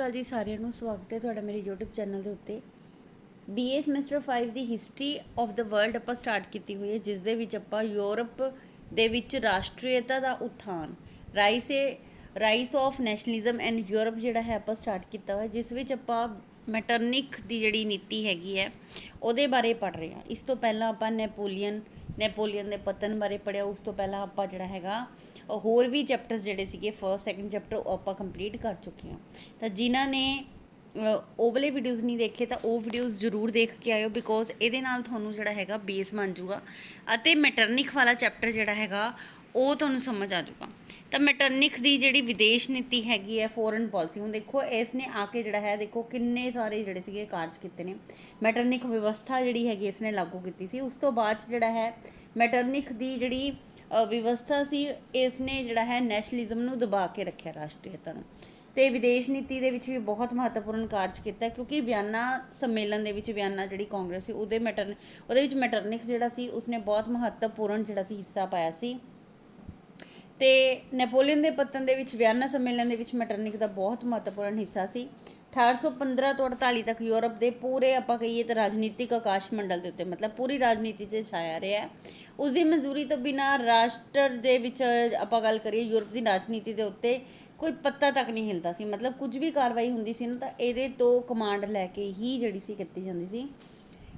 ਅਕਾਲ ਜੀ ਸਾਰਿਆਂ ਨੂੰ ਸਵਾਗਤ ਹੈ ਤੁਹਾਡਾ ਮੇਰੇ YouTube ਚੈਨਲ ਦੇ ਉੱਤੇ। BA ਸਮੈਸਟਰ 5 ਦੀ ਹਿਸਟਰੀ ਆਫ ਦਾ ਵਰਲਡ ਆਪਾਂ ਸਟਾਰਟ ਕੀਤੀ ਹੋਈ ਹੈ, ਜਿਸ ਦੇ ਵਿੱਚ ਆਪਾਂ ਯੂਰਪ ਦੇ ਵਿੱਚ ਰਾਸ਼ਟਰੀਅਤਾ ਦਾ ਉਥਾਨ rise rise of nationalism and Europe ਜਿਹੜਾ ਹੈ ਆਪਾਂ ਸਟਾਰਟ ਕੀਤਾ ਹੋਇਆ, ਜਿਸ ਵਿੱਚ ਆਪਾਂ ਮੈਟਰਨਿਕ ਦੀ ਜਿਹੜੀ ਨੀਤੀ ਹੈਗੀ ਹੈ, ਉਹਦੇ ਬਾਰੇ ਪੜ੍ਹ ਰਹੇ ਹਾਂ। ਇਸ ਤੋਂ ਪਹਿਲਾਂ ਆਪਾਂ ਨੈਪੋਲੀਅਨ ਨੈਪੋਲੀਅਨ ਦੇ ਪਤਨ ਬਾਰੇ ਪੜਿਆ ਉਸ ਤੋਂ ਪਹਿਲਾਂ ਆਪਾਂ ਜਿਹੜਾ ਹੈਗਾ ਹੋਰ ਵੀ ਚੈਪਟਰਸ ਜਿਹੜੇ ਸੀਗੇ ਫਰਸਟ ਸੈਕੰਡ ਚੈਪਟਰ ਉਹ ਆਪਾਂ ਕੰਪਲੀਟ ਕਰ ਚੁੱਕੇ ਹਾਂ। ਤਾਂ ਜਿਨ੍ਹਾਂ ਨੇ ਉਹ ਵਾਲੇ ਵੀਡੀਓਜ਼ ਨਹੀਂ ਦੇਖੇ, ਤਾਂ ਉਹ ਵੀਡੀਓਜ਼ ਜ਼ਰੂਰ ਦੇਖ ਕੇ ਆਇਓ ਬਿਕੋਜ਼ ਇਹਦੇ ਨਾਲ ਤੁਹਾਨੂੰ ਜਿਹੜਾ ਹੈਗਾ ਬੇਸ ਬਣ ਜਾਊਗਾ। ਅਤੇ ਮੈਟਰਨਿਕ ਵਾਲਾ ਚੈਪਟਰ ਜਿਹੜਾ ਹੈਗਾ, ਉਹ ਤੁਹਾਨੂੰ ਸਮਝ ਆ ਜਾਊਗਾ। ਤਾਂ ਮੈਟਰਨਿਕ ਦੀ ਜਿਹੜੀ ਵਿਦੇਸ਼ ਨੀਤੀ ਹੈਗੀ ਹੈ ਫੋਰਨ ਪਾਲਿਸੀ ਹੁਣ ਦੇਖੋ ਇਸ ਨੇ ਆ ਕੇ ਜਿਹੜਾ ਹੈ, ਦੇਖੋ ਕਿੰਨੇ ਸਾਰੇ ਜਿਹੜੇ ਸੀਗੇ ਕਾਰਜ ਕੀਤੇ ਨੇ। ਮੈਟਰਨਿਕ ਵਿਵਸਥਾ ਜਿਹੜੀ ਹੈਗੀ ਇਸ ਨੇ ਲਾਗੂ ਕੀਤੀ ਸੀ। ਉਸ ਤੋਂ ਬਾਅਦ 'ਚ ਜਿਹੜਾ ਹੈ ਮੈਟਰਨਿਕ ਦੀ ਜਿਹੜੀ ਵਿਵਸਥਾ ਸੀ, ਇਸ ਨੇ ਜਿਹੜਾ ਹੈ ਨੈਸ਼ਨਲਿਜ਼ਮ ਨੂੰ ਦਬਾ ਕੇ ਰੱਖਿਆ ਰਾਸ਼ਟਰੀਅਤਾ ਨੂੰ। ਤੇ ਵਿਦੇਸ਼ ਨੀਤੀ ਦੇ ਵਿੱਚ ਵੀ ਬਹੁਤ ਮਹੱਤਵਪੂਰਨ ਕਾਰਜ ਕੀਤਾ, ਕਿਉਂਕਿ ਵਿਆਨਾ ਸੰਮੇਲਨ ਦੇ ਵਿੱਚ ਵਿਆਨਾ ਜਿਹੜੀ ਕਾਂਗਰਸ ਸੀ, ਉਹਦੇ ਮੈਟਰਨ ਉਹਦੇ ਵਿੱਚ ਮੈਟਰਨਿਕਸ ਜਿਹੜਾ ਸੀ, ਉਸਨੇ ਬਹੁਤ ਮਹੱਤਵਪੂਰਨ ਜਿਹੜਾ ਸੀ, ਹਿੱਸਾ ਪਾਇਆ ਸੀ। ਤੇ ਨੈਪੋਲੀਅਨ ਦੇ ਪਤਨ ਦੇ ਵਿੱਚ ਵਿਆਨਾ ਸੰਮੇਲਨ ਦੇ ਵਿੱਚ ਮੈਟਰਨਿਕ ਦਾ ਬਹੁਤ ਮਹੱਤਵਪੂਰਨ ਹਿੱਸਾ ਸੀ। 1815 ਤੋਂ 48 ਤੱਕ ਯੂਰਪ ਦੇ ਪੂਰੇ ਆਪਾਂ ਕਹੀਏ ਤਾਂ ਰਾਜਨੀਤਿਕ ਆਕਾਸ਼ ਮੰਡਲ ਦੇ ਉੱਤੇ, ਮਤਲਬ ਪੂਰੀ ਰਾਜਨੀਤੀ 'ਚ ਛਾਇਆ ਰਿਹਾ। ਹੈ ਉਸ ਦੀ ਮਨਜ਼ੂਰੀ ਤੋਂ ਬਿਨਾ ਰਾਸ਼ਟਰ ਦੇ ਵਿੱਚ ਆਪਾਂ ਗੱਲ ਕਰੀਏ, ਯੂਰਪ ਦੀ ਰਾਜਨੀਤੀ ਦੇ ਉੱਤੇ ਕੋਈ ਪੱਤਾ ਤੱਕ ਨਹੀਂ ਹਿਲਦਾ ਸੀ। ਮਤਲਬ ਕੁਝ ਵੀ ਕਾਰਵਾਈ ਹੁੰਦੀ ਸੀ ਨਾ ਤਾਂ ਇਹਦੇ ਤੋਂ ਕਮਾਂਡ ਲੈ ਕੇ ਹੀ ਜਿਹੜੀ ਸੀ ਕੀਤੀ ਜਾਂਦੀ ਸੀ।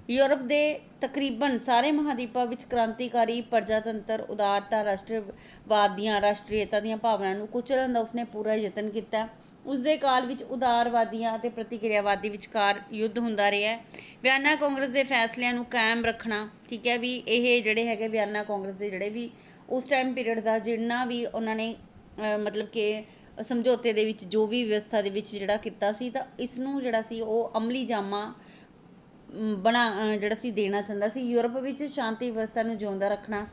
ਯੂਰਪ ਦੇ ਤਕਰੀਬਨ ਸਾਰੇ ਮਹਾਦੀਪਾਂ ਵਿੱਚ ਕ੍ਰਾਂਤੀਕਾਰੀ ਪ੍ਰਜਾਤੰਤਰ ਉਦਾਰਤਾ, ਰਾਸ਼ਟਰਵਾਦ ਦੀਆਂ, ਰਾਸ਼ਟਰੀਅਤਾ ਦੀਆਂ ਭਾਵਨਾਵਾਂ ਨੂੰ ਕੁਚਲਣ ਦਾ ਉਸਨੇ ਪੂਰਾ ਯਤਨ ਕੀਤਾ। ਉਸ ਦੇ ਕਾਲ ਵਿੱਚ ਉਦਾਰਵਾਦੀਆਂ ਅਤੇ ਪ੍ਰਤੀਕਿਰਿਆਵਾਦੀ ਵਿਚਕਾਰ ਯੁੱਧ ਹੁੰਦਾ ਰਿਹਾ ਹੈ। ਵਿਆਨਾ ਕਾਂਗਰਸ ਦੇ ਫੈਸਲਿਆਂ ਨੂੰ ਕਾਇਮ ਰੱਖਣਾ, ਠੀਕ ਹੈ ਵੀ ਇਹ ਜਿਹੜੇ ਹੈਗੇ ਵਿਆਨਾ ਕਾਂਗਰਸ ਦੇ ਜਿਹੜੇ ਵੀ ਉਸ ਟਾਈਮ ਪੀਰੀਅਡ ਦਾ ਜਿੰਨਾ ਵੀ ਉਹਨਾਂ ਨੇ ਮਤਲਬ ਕਿ ਸਮਝੌਤੇ ਦੇ ਵਿੱਚ ਜੋ ਵੀ ਵਿਵਸਥਾ ਦੇ ਵਿੱਚ ਜਿਹੜਾ ਕੀਤਾ ਸੀ ਤਾਂ ਇਸ ਨੂੰ ਜਿਹੜਾ ਸੀ ਉਹ ਅਮਲੀ ਜਾਮਾ ਬਣਾ ਜਿਹੜਾ ਸੀ, ਦੇਣਾ ਚਾਹੁੰਦਾ ਸੀ। ਯੂਰਪ ਵਿੱਚ ਸ਼ਾਂਤੀ ਵਿਵਸਥਾ ਨੂੰ ਜਿਉਂਦਾ ਰੱਖਣਾ।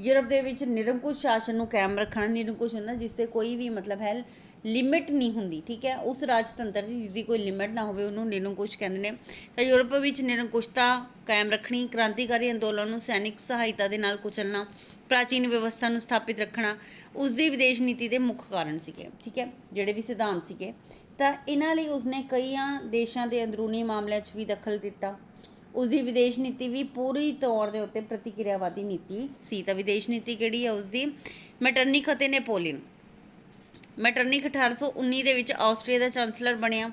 ਯੂਰਪ ਦੇ ਵਿੱਚ ਨਿਰੰਕੁਸ਼ ਸ਼ਾਸਨ ਨੂੰ ਕਾਇਮ ਰੱਖਣਾ ਨਿਰੰਕੁਸ਼ ਹੁੰਦਾ, ਜਿਸ ਤੇ ਕੋਈ ਵੀ ਮਤਲਬ ਹੈ ਲਿਮਿਟ ਨਹੀਂ ਹੁੰਦੀ, ਠੀਕ ਹੈ? ਉਸ ਰਾਜਤੰਤਰ ਦੀ ਜਿਸ ਦੀ ਕੋਈ ਲਿਮਿਟ ਨਾ ਹੋਵੇ, ਉਹਨੂੰ ਨਿਰੰਕੁਸ਼ ਕਹਿੰਦੇ ਨੇ। ਤਾਂ ਯੂਰਪ ਵਿੱਚ ਨਿਰੰਕੁਸ਼ਤਾ ਕਾਇਮ ਰੱਖਣੀ, ਕ੍ਰਾਂਤੀਕਾਰੀ ਅੰਦੋਲਨ ਨੂੰ ਸੈਨਿਕ ਸਹਾਇਤਾ ਦੇ ਨਾਲ ਕੁਚਲਣਾ, ਪ੍ਰਾਚੀਨ ਵਿਵਸਥਾ ਨੂੰ ਸਥਾਪਿਤ ਰੱਖਣਾ ਉਸ ਦੀ ਵਿਦੇਸ਼ ਨੀਤੀ ਦੇ ਮੁੱਖ ਕਾਰਨ ਸੀਗੇ, ਠੀਕ ਹੈ? ਜਿਹੜੇ ਵੀ ਸਿਧਾਂਤ ਸੀਗੇ। ਤਾਂ ਇਹਨਾਂ ਲਈ ਉਸਨੇ ਕਈਆਂ ਦੇਸ਼ਾਂ ਦੇ ਅੰਦਰੂਨੀ ਮਾਮਲਿਆਂ 'ਚ ਵੀ ਦਖਲ ਦਿੱਤਾ। ਉਸ ਦੀ ਵਿਦੇਸ਼ ਨੀਤੀ ਵੀ ਪੂਰੀ ਤੌਰ ਦੇ ਉੱਤੇ ਪ੍ਰਤੀਕਿਰਿਆਵਾਦੀ ਨੀਤੀ ਸੀ। ਤਾਂ ਵਿਦੇਸ਼ ਨੀਤੀ ਕਿਹੜੀ ਹੈ ਉਸ ਦੀ ਮੈਟਰਨਿਕ ਅਤੇ ਨੈਪੋਲੀਅਨ। ਮੈਟਰਨਿਕ 1819 ਦੇ ਵਿੱਚ ਆਸਟਰੀਆ ਦਾ ਚਾਂਸਲਰ ਬਣਿਆ।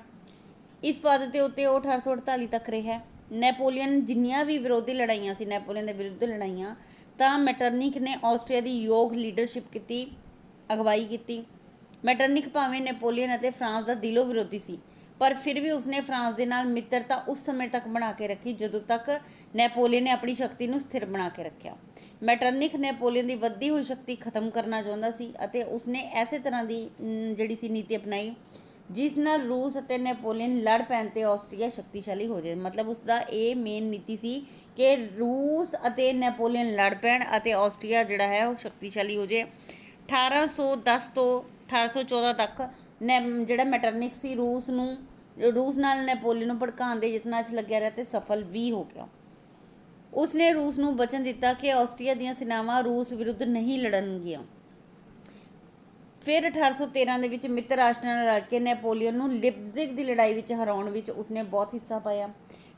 ਇਸ ਪਦ ਤੇ ਉੱਤੇ ਉਹ 1848 ਤੱਕ ਰਿਹਾ। ਨੈਪੋਲੀਅਨ ਜਿੰਨੀਆਂ ਵੀ ਵਿਰੋਧੀ ਲੜਾਈਆਂ ਸੀ, ਨੈਪੋਲੀਅਨ ਦੇ ਵਿਰੁੱਧ ਲੜਾਈਆਂ, ਤਾਂ ਮੈਟਰਨਿਕ ਨੇ ਆਸਟਰੀਆ ਦੀ ਯੋਗ ਲੀਡਰਸ਼ਿਪ ਕੀਤੀ, ਅਗਵਾਈ ਕੀਤੀ। ਮੈਟਰਨਿਕ ਭਾਵੇਂ ਨੈਪੋਲੀਅਨ ਅਤੇ ਫਰਾਂਸ ਦਾ ਦਿਲੋਂ ਵਿਰੋਧੀ ਸੀ ਪਰ ਫਿਰ ਵੀ ਉਸਨੇ ਫਰਾਂਸ ਦੇ ਨਾਲ ਮਿੱਤਰਤਾ ਉਸ ਸਮੇਂ ਤੱਕ ਬਣਾ ਕੇ ਰੱਖੀ, ਜਦੋਂ ਤੱਕ ਨੈਪੋਲੀਅਨ ਨੇ ਆਪਣੀ ਸ਼ਕਤੀ ਨੂੰ ਸਥਿਰ ਬਣਾ ਕੇ ਰੱਖਿਆ। ਮੈਟਰਨਿਕ ਨੈਪੋਲੀਅਨ ਦੀ ਵੱਧਦੀ ਹੋਈ ਸ਼ਕਤੀ ਖਤਮ ਕਰਨਾ ਚਾਹੁੰਦਾ ਸੀ ਅਤੇ ਉਸਨੇ ਐਸੇ ਤਰ੍ਹਾਂ ਦੀ ਜਿਹੜੀ ਸੀ ਨੀਤੀ ਅਪਣਾਈ, ਜਿਸ ਨਾਲ ਰੂਸ ਅਤੇ ਨੈਪੋਲੀਅਨ ਲੜ ਪੈਣ ਤੇ ਆਸਟਰੀਆ ਸ਼ਕਤੀਸ਼ਾਲੀ ਹੋ ਜਾਏ। ਮਤਲਬ ਉਸ ਦਾ ਇਹ ਮੇਨ ਨੀਤੀ ਸੀ ਕਿ ਰੂਸ ਅਤੇ ਨੈਪੋਲੀਅਨ ਲੜ ਪੈਣ ਅਤੇ ਆਸਟਰੀਆ ਜਿਹੜਾ ਹੈ ਉਹ ਸ਼ਕਤੀਸ਼ਾਲੀ ਹੋ ਜਾਏ। 1810 ਤੋਂ 1814 ਤੱਕ ਨੈ, ਜਿਹੜਾ ਮੈਟਰਨਿਕ ਸੀ, ਰੂਸ ਨੂੰ ਰੂਸ ਨਾਲ ਨੈਪੋਲੀਅਨ ਨੂੰ ਭੜਕਾਉਣ ਦੇ ਯਤਨਾਂ 'ਚ ਲੱਗਿਆ ਰਿਹਾ ਤੇ ਸਫਲ ਵੀ ਹੋ ਗਿਆ। ਉਸਨੇ ਰੂਸ ਨੂੰ ਵਚਨ ਦਿੱਤਾ ਕਿ ਆਸਟਰੀਆ ਦੀਆਂ ਸੈਨਾਵਾਂ ਰੂਸ ਵਿਰੁੱਧ ਨਹੀਂ ਲੜਨਗੀਆਂ। ਫਿਰ 1813 ਦੇ ਵਿੱਚ ਮਿੱਤਰ ਰਾਸ਼ਟਰਾਂ ਨਾਲ ਰਲ ਕੇ ਨੈਪੋਲੀਅਨ ਨੂੰ ਲਿਪਜ਼ਿਗ ਦੀ ਲੜਾਈ ਵਿੱਚ ਹਰਾਉਣ ਵਿੱਚ ਉਸਨੇ ਬਹੁਤ ਹਿੱਸਾ ਪਾਇਆ।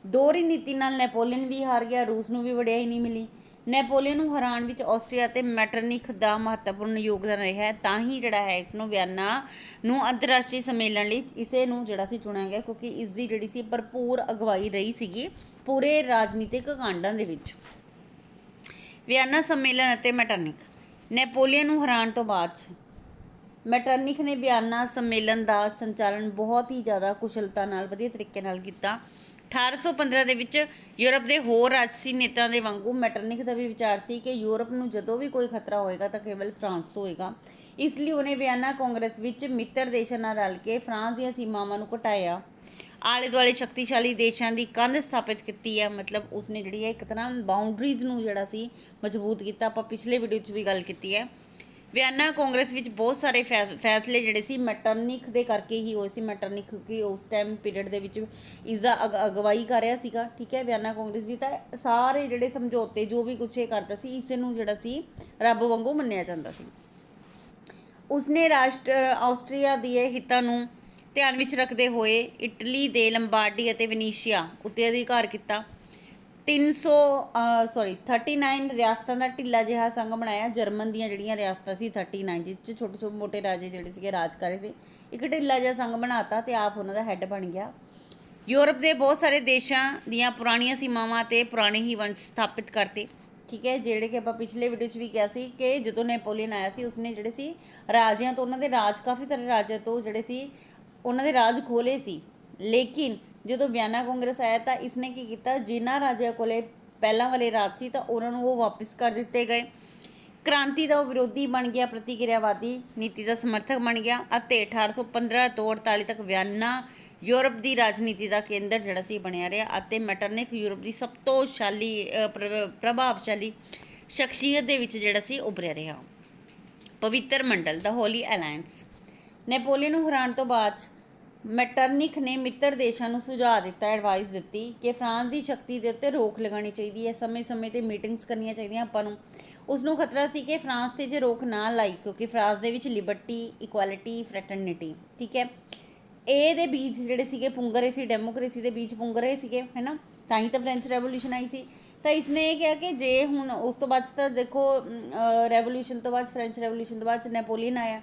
ਦੋਹਰੀ ਨੀਤੀ ਨਾਲ ਨੈਪੋਲੀਅਨ ਵੀ ਹਾਰ ਗਿਆ, ਰੂਸ ਨੂੰ ਵੀ ਵਡਿਆਈ ਨਹੀਂ ਮਿਲੀ। ਨੈਪੋਲੀਅਨ ਨੂੰ ਹਰਾਉਣ ਵਿੱਚ ਆਸਟਰੀਆ ਤੇ ਮੈਟਰਨਿਕ ਦਾ ਮਹੱਤਵਪੂਰਨ ਯੋਗਦਾਨ ਰਿਹਾ ਹੈ, ਤਾਂ ਹੀ ਜਿਹੜਾ ਹੈ ਇਸ ਨੂੰ ਵਿਆਨਾ ਨੂੰ ਅੰਤਰਰਾਸ਼ਟਰੀ ਸੰਮੇਲਨ ਲਈ ਇਸੇ ਨੂੰ ਜਿਹੜਾ ਸੀ ਚੁਣਿਆ ਗਿਆ, ਕਿਉਂਕਿ ਇਸ ਦੀ ਜਿਹੜੀ ਸੀ ਭਰਪੂਰ ਅਗਵਾਈ ਰਹੀ ਸੀਗੀ ਪੂਰੇ ਰਾਜਨੀਤਿਕ ਕਾਂਡਾਂ ਦੇ ਵਿੱਚ। ਵਿਆਨਾ ਸੰਮੇਲਨ ਅਤੇ ਮੈਟਰਨਿਕ ਨੈਪੋਲੀਅਨ ਨੂੰ ਹਰਾਉਣ ਤੋਂ ਬਾਅਦ 'ਚ ਮੈਟਰਨਿਕ ਨੇ ਬਿਆਨਾ ਸੰਮੇਲਨ ਦਾ ਸੰਚਾਲਨ ਬਹੁਤ ਹੀ ਜ਼ਿਆਦਾ ਕੁਸ਼ਲਤਾ ਨਾਲ, ਵਧੀਆ ਤਰੀਕੇ ਨਾਲ ਕੀਤਾ। 1815 ਦੇ ਵਿੱਚ ਯੂਰਪ ਦੇ ਹੋਰ ਰਾਜਸੀ ਨੇਤਾ ਦੇ ਵਾਂਗੂ ਮੈਟਰਨਿਕ ਦਾ ਵੀ ਵਿਚਾਰ ਸੀ ਕਿ ਯੂਰਪ ਨੂੰ ਜਦੋਂ ਵੀ ਕੋਈ ਖਤਰਾ ਹੋਏਗਾ ਤਾਂ ਕੇਵਲ ਫਰਾਂਸ ਤੋਂ ਹੋਏਗਾ। ਇਸ ਲਈ ਉਹਨੇ ਬਿਆਨਾ ਕਾਂਗਰਸ ਵਿੱਚ ਮਿੱਤਰ ਦੇਸ਼ਾਂ ਨਾਲ ਰਲ ਕੇ ਫਰਾਂਸ ਦੀਆਂ ਸੀਮਾਵਾਂ ਨੂੰ ਘਟਾਇਆ। ਆਲੇ ਦੁਆਲੇ ਸ਼ਕਤੀਸ਼ਾਲੀ ਦੇਸ਼ਾਂ ਦੀ ਕੰਧ ਸਥਾਪਿਤ ਕੀਤੀ ਹੈ। ਮਤਲਬ ਉਸਨੇ ਜਿਹੜੀ ਹੈ ਇੱਕ ਤਰ੍ਹਾਂ ਬਾਉਂਡਰੀਜ਼ ਨੂੰ ਜਿਹੜਾ ਸੀ, ਮਜ਼ਬੂਤ ਕੀਤਾ। ਆਪਾਂ ਪਿਛਲੇ ਵੀਡੀਓ 'ਚ ਵੀ ਗੱਲ ਕੀਤੀ ਹੈ। ਵਿਆਨਾ ਕਾਂਗਰਸ ਵਿੱਚ ਬਹੁਤ ਸਾਰੇ ਫੈਸ- ਫੈਸਲੇ ਜਿਹੜੇ ਸੀ ਮੈਟਰਨਿਕ ਦੇ ਕਰਕੇ ਹੀ ਹੋਏ ਸੀ ਮੈਟਰਨਿਕ ਕਿਉਂਕਿ ਉਸ ਟਾਈਮ ਪੀਰੀਅਡ ਦੇ ਵਿੱਚ ਇਸ ਦਾ ਅਗ- ਅਗਵਾਈ ਕਰ ਰਿਹਾ ਸੀਗਾ, ਠੀਕ ਹੈ, ਵਿਆਨਾ ਕਾਂਗਰਸ ਦੀ। ਤਾਂ ਸਾਰੇ ਜਿਹੜੇ ਸਮਝੌਤੇ, ਜੋ ਵੀ ਕੁਛ ਇਹ ਕਰਦਾ ਸੀ, ਇਸ ਨੂੰ ਜਿਹੜਾ ਸੀ, ਰੱਬ ਵਾਂਗੂ ਮੰਨਿਆ ਜਾਂਦਾ ਸੀ। ਉਸਨੇ ਰਾਸ਼ਟਰ ਆਸਟਰੀਆ ਦੇ ਹਿੱਤਾਂ ਨੂੰ ਧਿਆਨ ਵਿੱਚ ਰੱਖਦੇ ਹੋਏ ਇਟਲੀ ਦੇ ਲੰਬਾਰਡੀ ਅਤੇ ਵੈਨੀਸ਼ੀਆ ਉੱਤੇ ਅਧਿਕਾਰ ਕੀਤਾ। 300 ਸੌਰੀ 39 ਰਿਆਸਤਾਂ ਦਾ ਢਿੱਲਾ ਜਿਹਾ ਸੰਘ ਬਣਾਇਆ। ਜਰਮਨ ਦੀਆਂ ਜਿਹੜੀਆਂ ਰਿਆਸਤਾਂ ਸੀ 39 ਜਿਸ 'ਚ ਛੋਟੇ ਛੋਟੇ ਮੋਟੇ ਰਾਜੇ ਜਿਹੜੇ ਸੀਗੇ ਰਾਜ ਕਰ ਰਹੇ ਸੀ, ਇੱਕ ਢਿੱਲਾ ਜਿਹਾ ਸੰਘ ਬਣਾਤਾ ਤੇ ਆਪ ਉਹਨਾਂ ਦਾ ਹੈੱਡ ਬਣ ਗਿਆ। ਯੂਰਪ ਦੇ ਬਹੁਤ ਸਾਰੇ ਦੇਸ਼ਾਂ ਦੀਆਂ ਪੁਰਾਣੀਆਂ ਸੀਮਾਵਾਂ ਤੇ ਪੁਰਾਣੇ ਹੀ ਵੰਸ਼ ਸਥਾਪਿਤ ਕਰਤੇ। ਠੀਕ ਹੈ, ਜਿਹੜੇ ਕਿ ਆਪਾਂ ਪਿਛਲੇ ਵੀਡੀਓ 'ਚ ਵੀ ਕਿਹਾ ਸੀ ਕਿ ਜਦੋਂ ਨੈਪੋਲੀਅਨ ਆਇਆ ਸੀ, ਉਸਨੇ ਜਿਹੜੇ ਸੀ, ਰਾਜਿਆਂ ਤੋਂ, ਉਹਨਾਂ ਦੇ ਰਾਜ, ਕਾਫੀ ਸਾਰੇ ਰਾਜਿਆਂ ਤੋਂ ਜਿਹੜੇ ਸੀ, ਉਹਨਾਂ ਦੇ ਰਾਜ ਖੋਲੇ ਸੀ। ਲੇਕਿਨ ਜਦੋਂ ਵਿਆਨਾ ਕਾਂਗਰਸ ਆਇਆ ਤਾਂ ਇਸਨੇ ਕੀ ਕੀਤਾ? ਜਿਨ੍ਹਾਂ ਰਾਜਿਆਂ ਕੋਲੇ ਪਹਿਲਾਂ ਵਾਲੇ ਰਾਜ ਸੀ ਤਾਂ ਉਹਨਾਂ ਨੂੰ ਉਹ ਵਾਪਸ ਕਰ ਦਿੱਤੇ ਗਏ। ਕ੍ਰਾਂਤੀ ਦਾ ਉਹ ਵਿਰੋਧੀ ਬਣ ਗਿਆ, ਪ੍ਰਤੀਕਿਰਿਆਵਾਦੀ ਨੀਤੀ ਦਾ ਸਮਰਥਕ ਬਣ ਗਿਆ ਅਤੇ 1815 ਤੋਂ 48 ਤੱਕ ਵਿਆਨਾ ਯੂਰਪ ਦੀ ਰਾਜਨੀਤੀ ਦਾ ਕੇਂਦਰ ਜਿਹੜਾ ਸੀ, ਬਣਿਆ ਰਿਹਾ ਅਤੇ ਮੈਟਰਨਿਕ ਯੂਰਪ ਦੀ ਸਭ ਤੋਂ ਸ਼ਾਲੀ ਪ੍ਰਭਾਵਸ਼ਾਲੀ ਸ਼ਖਸੀਅਤ ਦੇ ਵਿੱਚ ਜਿਹੜਾ ਸੀ, ਉਭਰਿਆ ਰਿਹਾ। ਪਵਿੱਤਰ ਮੰਡਲ, ਦਾ ਹੋਲੀ ਅਲਾਈਅੰਸ ਨੈਪੋਲੀਅਨ ਨੂੰ ਹਰਾਉਣ ਤੋਂ ਬਾਅਦ ਮੈਟਰਨਿਕ ਨੇ ਮਿੱਤਰ ਦੇਸ਼ਾਂ ਨੂੰ ਸੁਝਾਅ ਦਿੱਤਾ ਐਡਵਾਈਸ ਦਿੱਤੀ ਕਿ ਫਰਾਂਸ ਦੀ ਸ਼ਕਤੀ ਦੇ ਉੱਤੇ ਰੋਕ ਲਗਾਉਣੀ ਚਾਹੀਦੀ ਹੈ। ਸਮੇਂ-ਸਮੇਂ ਤੇ ਮੀਟਿੰਗਸ ਕਰਨੀਆਂ ਚਾਹੀਦੀਆਂ ਆਪਾਂ ਨੂੰ। ਉਸ ਨੂੰ ਖਤਰਾ ਸੀ ਕਿ ਫਰਾਂਸ ਤੇ ਜੇ ਰੋਕ ਨਾ ਲਾਈ, ਕਿਉਂਕਿ ਫਰਾਂਸ ਦੇ ਵਿੱਚ ਲਿਬਰਟੀ ਇਕੁਐਲਿਟੀ ਫ੍ਰੈਟਰਨਿਟੀ ਠੀਕ ਹੈ? ਇਹ ਦੇ ਬੀਜ ਜਿਹੜੇ ਸੀਗੇ ਪੁੰਗ ਰਹੇ ਸੀ ਡੈਮੋਕ੍ਰੇਸੀ ਦੇ ਬੀਜ ਪੁੰਗ ਰਹੇ ਸੀਗੇ, ਹੈਨਾ? ਤਾਂ ਹੀ ਤਾਂ ਫ੍ਰੈਂਚ ਰੈਵੋਲੂਸ਼ਨ ਆਈ ਸੀ। ਤਾਂ ਇਸਨੇ ਇਹ ਕਿਹਾ ਕਿ ਜੇ ਹੁਣ ਉਸ ਤੋਂ ਬਾਅਦ 'ਚ ਤਾਂ ਦੇਖੋ ਰੈਵੋਲੂਸ਼ਨ ਤੋਂ ਬਾਅਦ ਫ੍ਰੈਂਚ ਰੈਵੋਲੂਸ਼ਨ ਤੋਂ ਬਾਅਦ 'ਚ ਨੈਪੋਲੀਅਨ ਆਇਆ।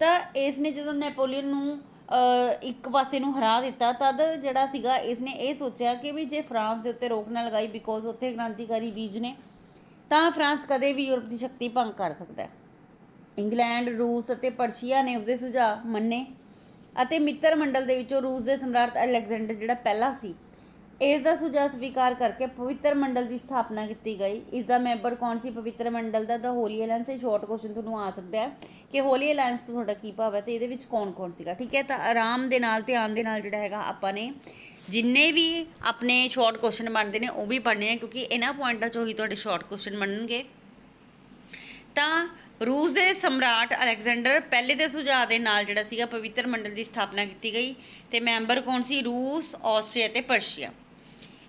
ਤਾਂ ਇਸ ਨੇ ਜਦੋਂ ਨੈਪੋਲੀਅਨ ਨੂੰ ਇੱਕ ਪਾਸੇ ਨੂੰ ਹਰਾ ਦਿੱਤਾ, ਤਦ ਜਿਹੜਾ ਸੀਗਾ ਇਸ ਨੇ ਇਹ ਸੋਚਿਆ ਕਿ ਵੀ ਜੇ ਫਰਾਂਸ ਦੇ ਉੱਤੇ ਰੋਕ ਨਾ ਲਗਾਈ ਬਿਕੋਜ਼ ਉੱਥੇ ਕ੍ਰਾਂਤੀਕਾਰੀ ਬੀਜ ਨੇ, ਤਾਂ ਫਰਾਂਸ ਕਦੇ ਵੀ ਯੂਰਪ ਦੀ ਸ਼ਕਤੀ ਭੰਗ ਕਰ ਸਕਦਾ ਹੈ। ਇੰਗਲੈਂਡ, ਰੂਸ ਅਤੇ ਪਰਸ਼ੀਆ ਨੇ ਉਸਦੇ ਸੁਝਾਅ ਮੰਨੇ ਅਤੇ ਮਿੱਤਰ ਮੰਡਲ ਦੇ ਵਿੱਚੋਂ ਰੂਸ ਦੇ ਸਮਰਾਟ ਅਲੈਗਜ਼ੈਂਡਰ ਜਿਹੜਾ ਪਹਿਲਾ ਸੀ ਇਸ ਦਾ ਸੁਝਾਅ ਸਵੀਕਾਰ ਕਰਕੇ ਪਵਿੱਤਰ ਮੰਡਲ ਦੀ ਸਥਾਪਨਾ ਕੀਤੀ ਗਈ। ਇਸ ਦਾ ਮੈਂਬਰ ਕੌਣ ਸੀ? ਪਵਿੱਤਰ ਮੰਡਲ ਦਾ ਦਾ ਹੋਲੀ ਅਲਾਈਅੰਸ ਇਹ ਸ਼ਾਰਟ ਕੁਐਸਚਨ ਤੁਹਾਨੂੰ ਆ ਸਕਦਾ ਹੈ ਕਿ ਹੋਲੀ ਅਲਾਈਅੰਸ ਤੋਂ ਤੁਹਾਡਾ ਕੀ ਭਾਵ ਹੈ ਤੇ ਇਹਦੇ ਵਿੱਚ ਕੌਣ ਕੌਣ ਸੀਗਾ? ਠੀਕ ਹੈ, ਤਾਂ ਆਰਾਮ ਦੇ ਨਾਲ, ਧਿਆਨ ਦੇ ਨਾਲ ਜਿਹੜਾ ਹੈਗਾ ਆਪਾਂ ਨੇ ਜਿੰਨੇ ਵੀ ਆਪਣੇ ਸ਼ਾਰਟ ਕੁਐਸਚਨ ਬਣਦੇ ਨੇ ਉਹ ਵੀ ਪੜ੍ਹਨੇ ਆ ਕਿਉਂਕਿ ਇਹਨਾਂ ਪੁਆਇੰਟਾਂ ਚੋਂ ਹੀ ਤੁਹਾਡੇ ਸ਼ਾਰਟ ਕੁਐਸਚਨ ਬਣਨਗੇ। ਤਾਂ ਰੂਸ ਦੇ ਸਮਰਾਟ ਅਲੈਗਜ਼ੈਂਡਰ ਪਹਿਲੇ ਦੇ ਸੁਝਾਅ ਦੇ ਨਾਲ ਜਿਹੜਾ ਸੀਗਾ ਪਵਿੱਤਰ ਮੰਡਲ ਦੀ ਸਥਾਪਨਾ ਕੀਤੀ ਗਈ ਤੇ ਮੈਂਬਰ ਕੌਣ ਸੀ? ਰੂਸ, ਆਸਟਰੀਆ ਤੇ ਪਰਸ਼ੀਆ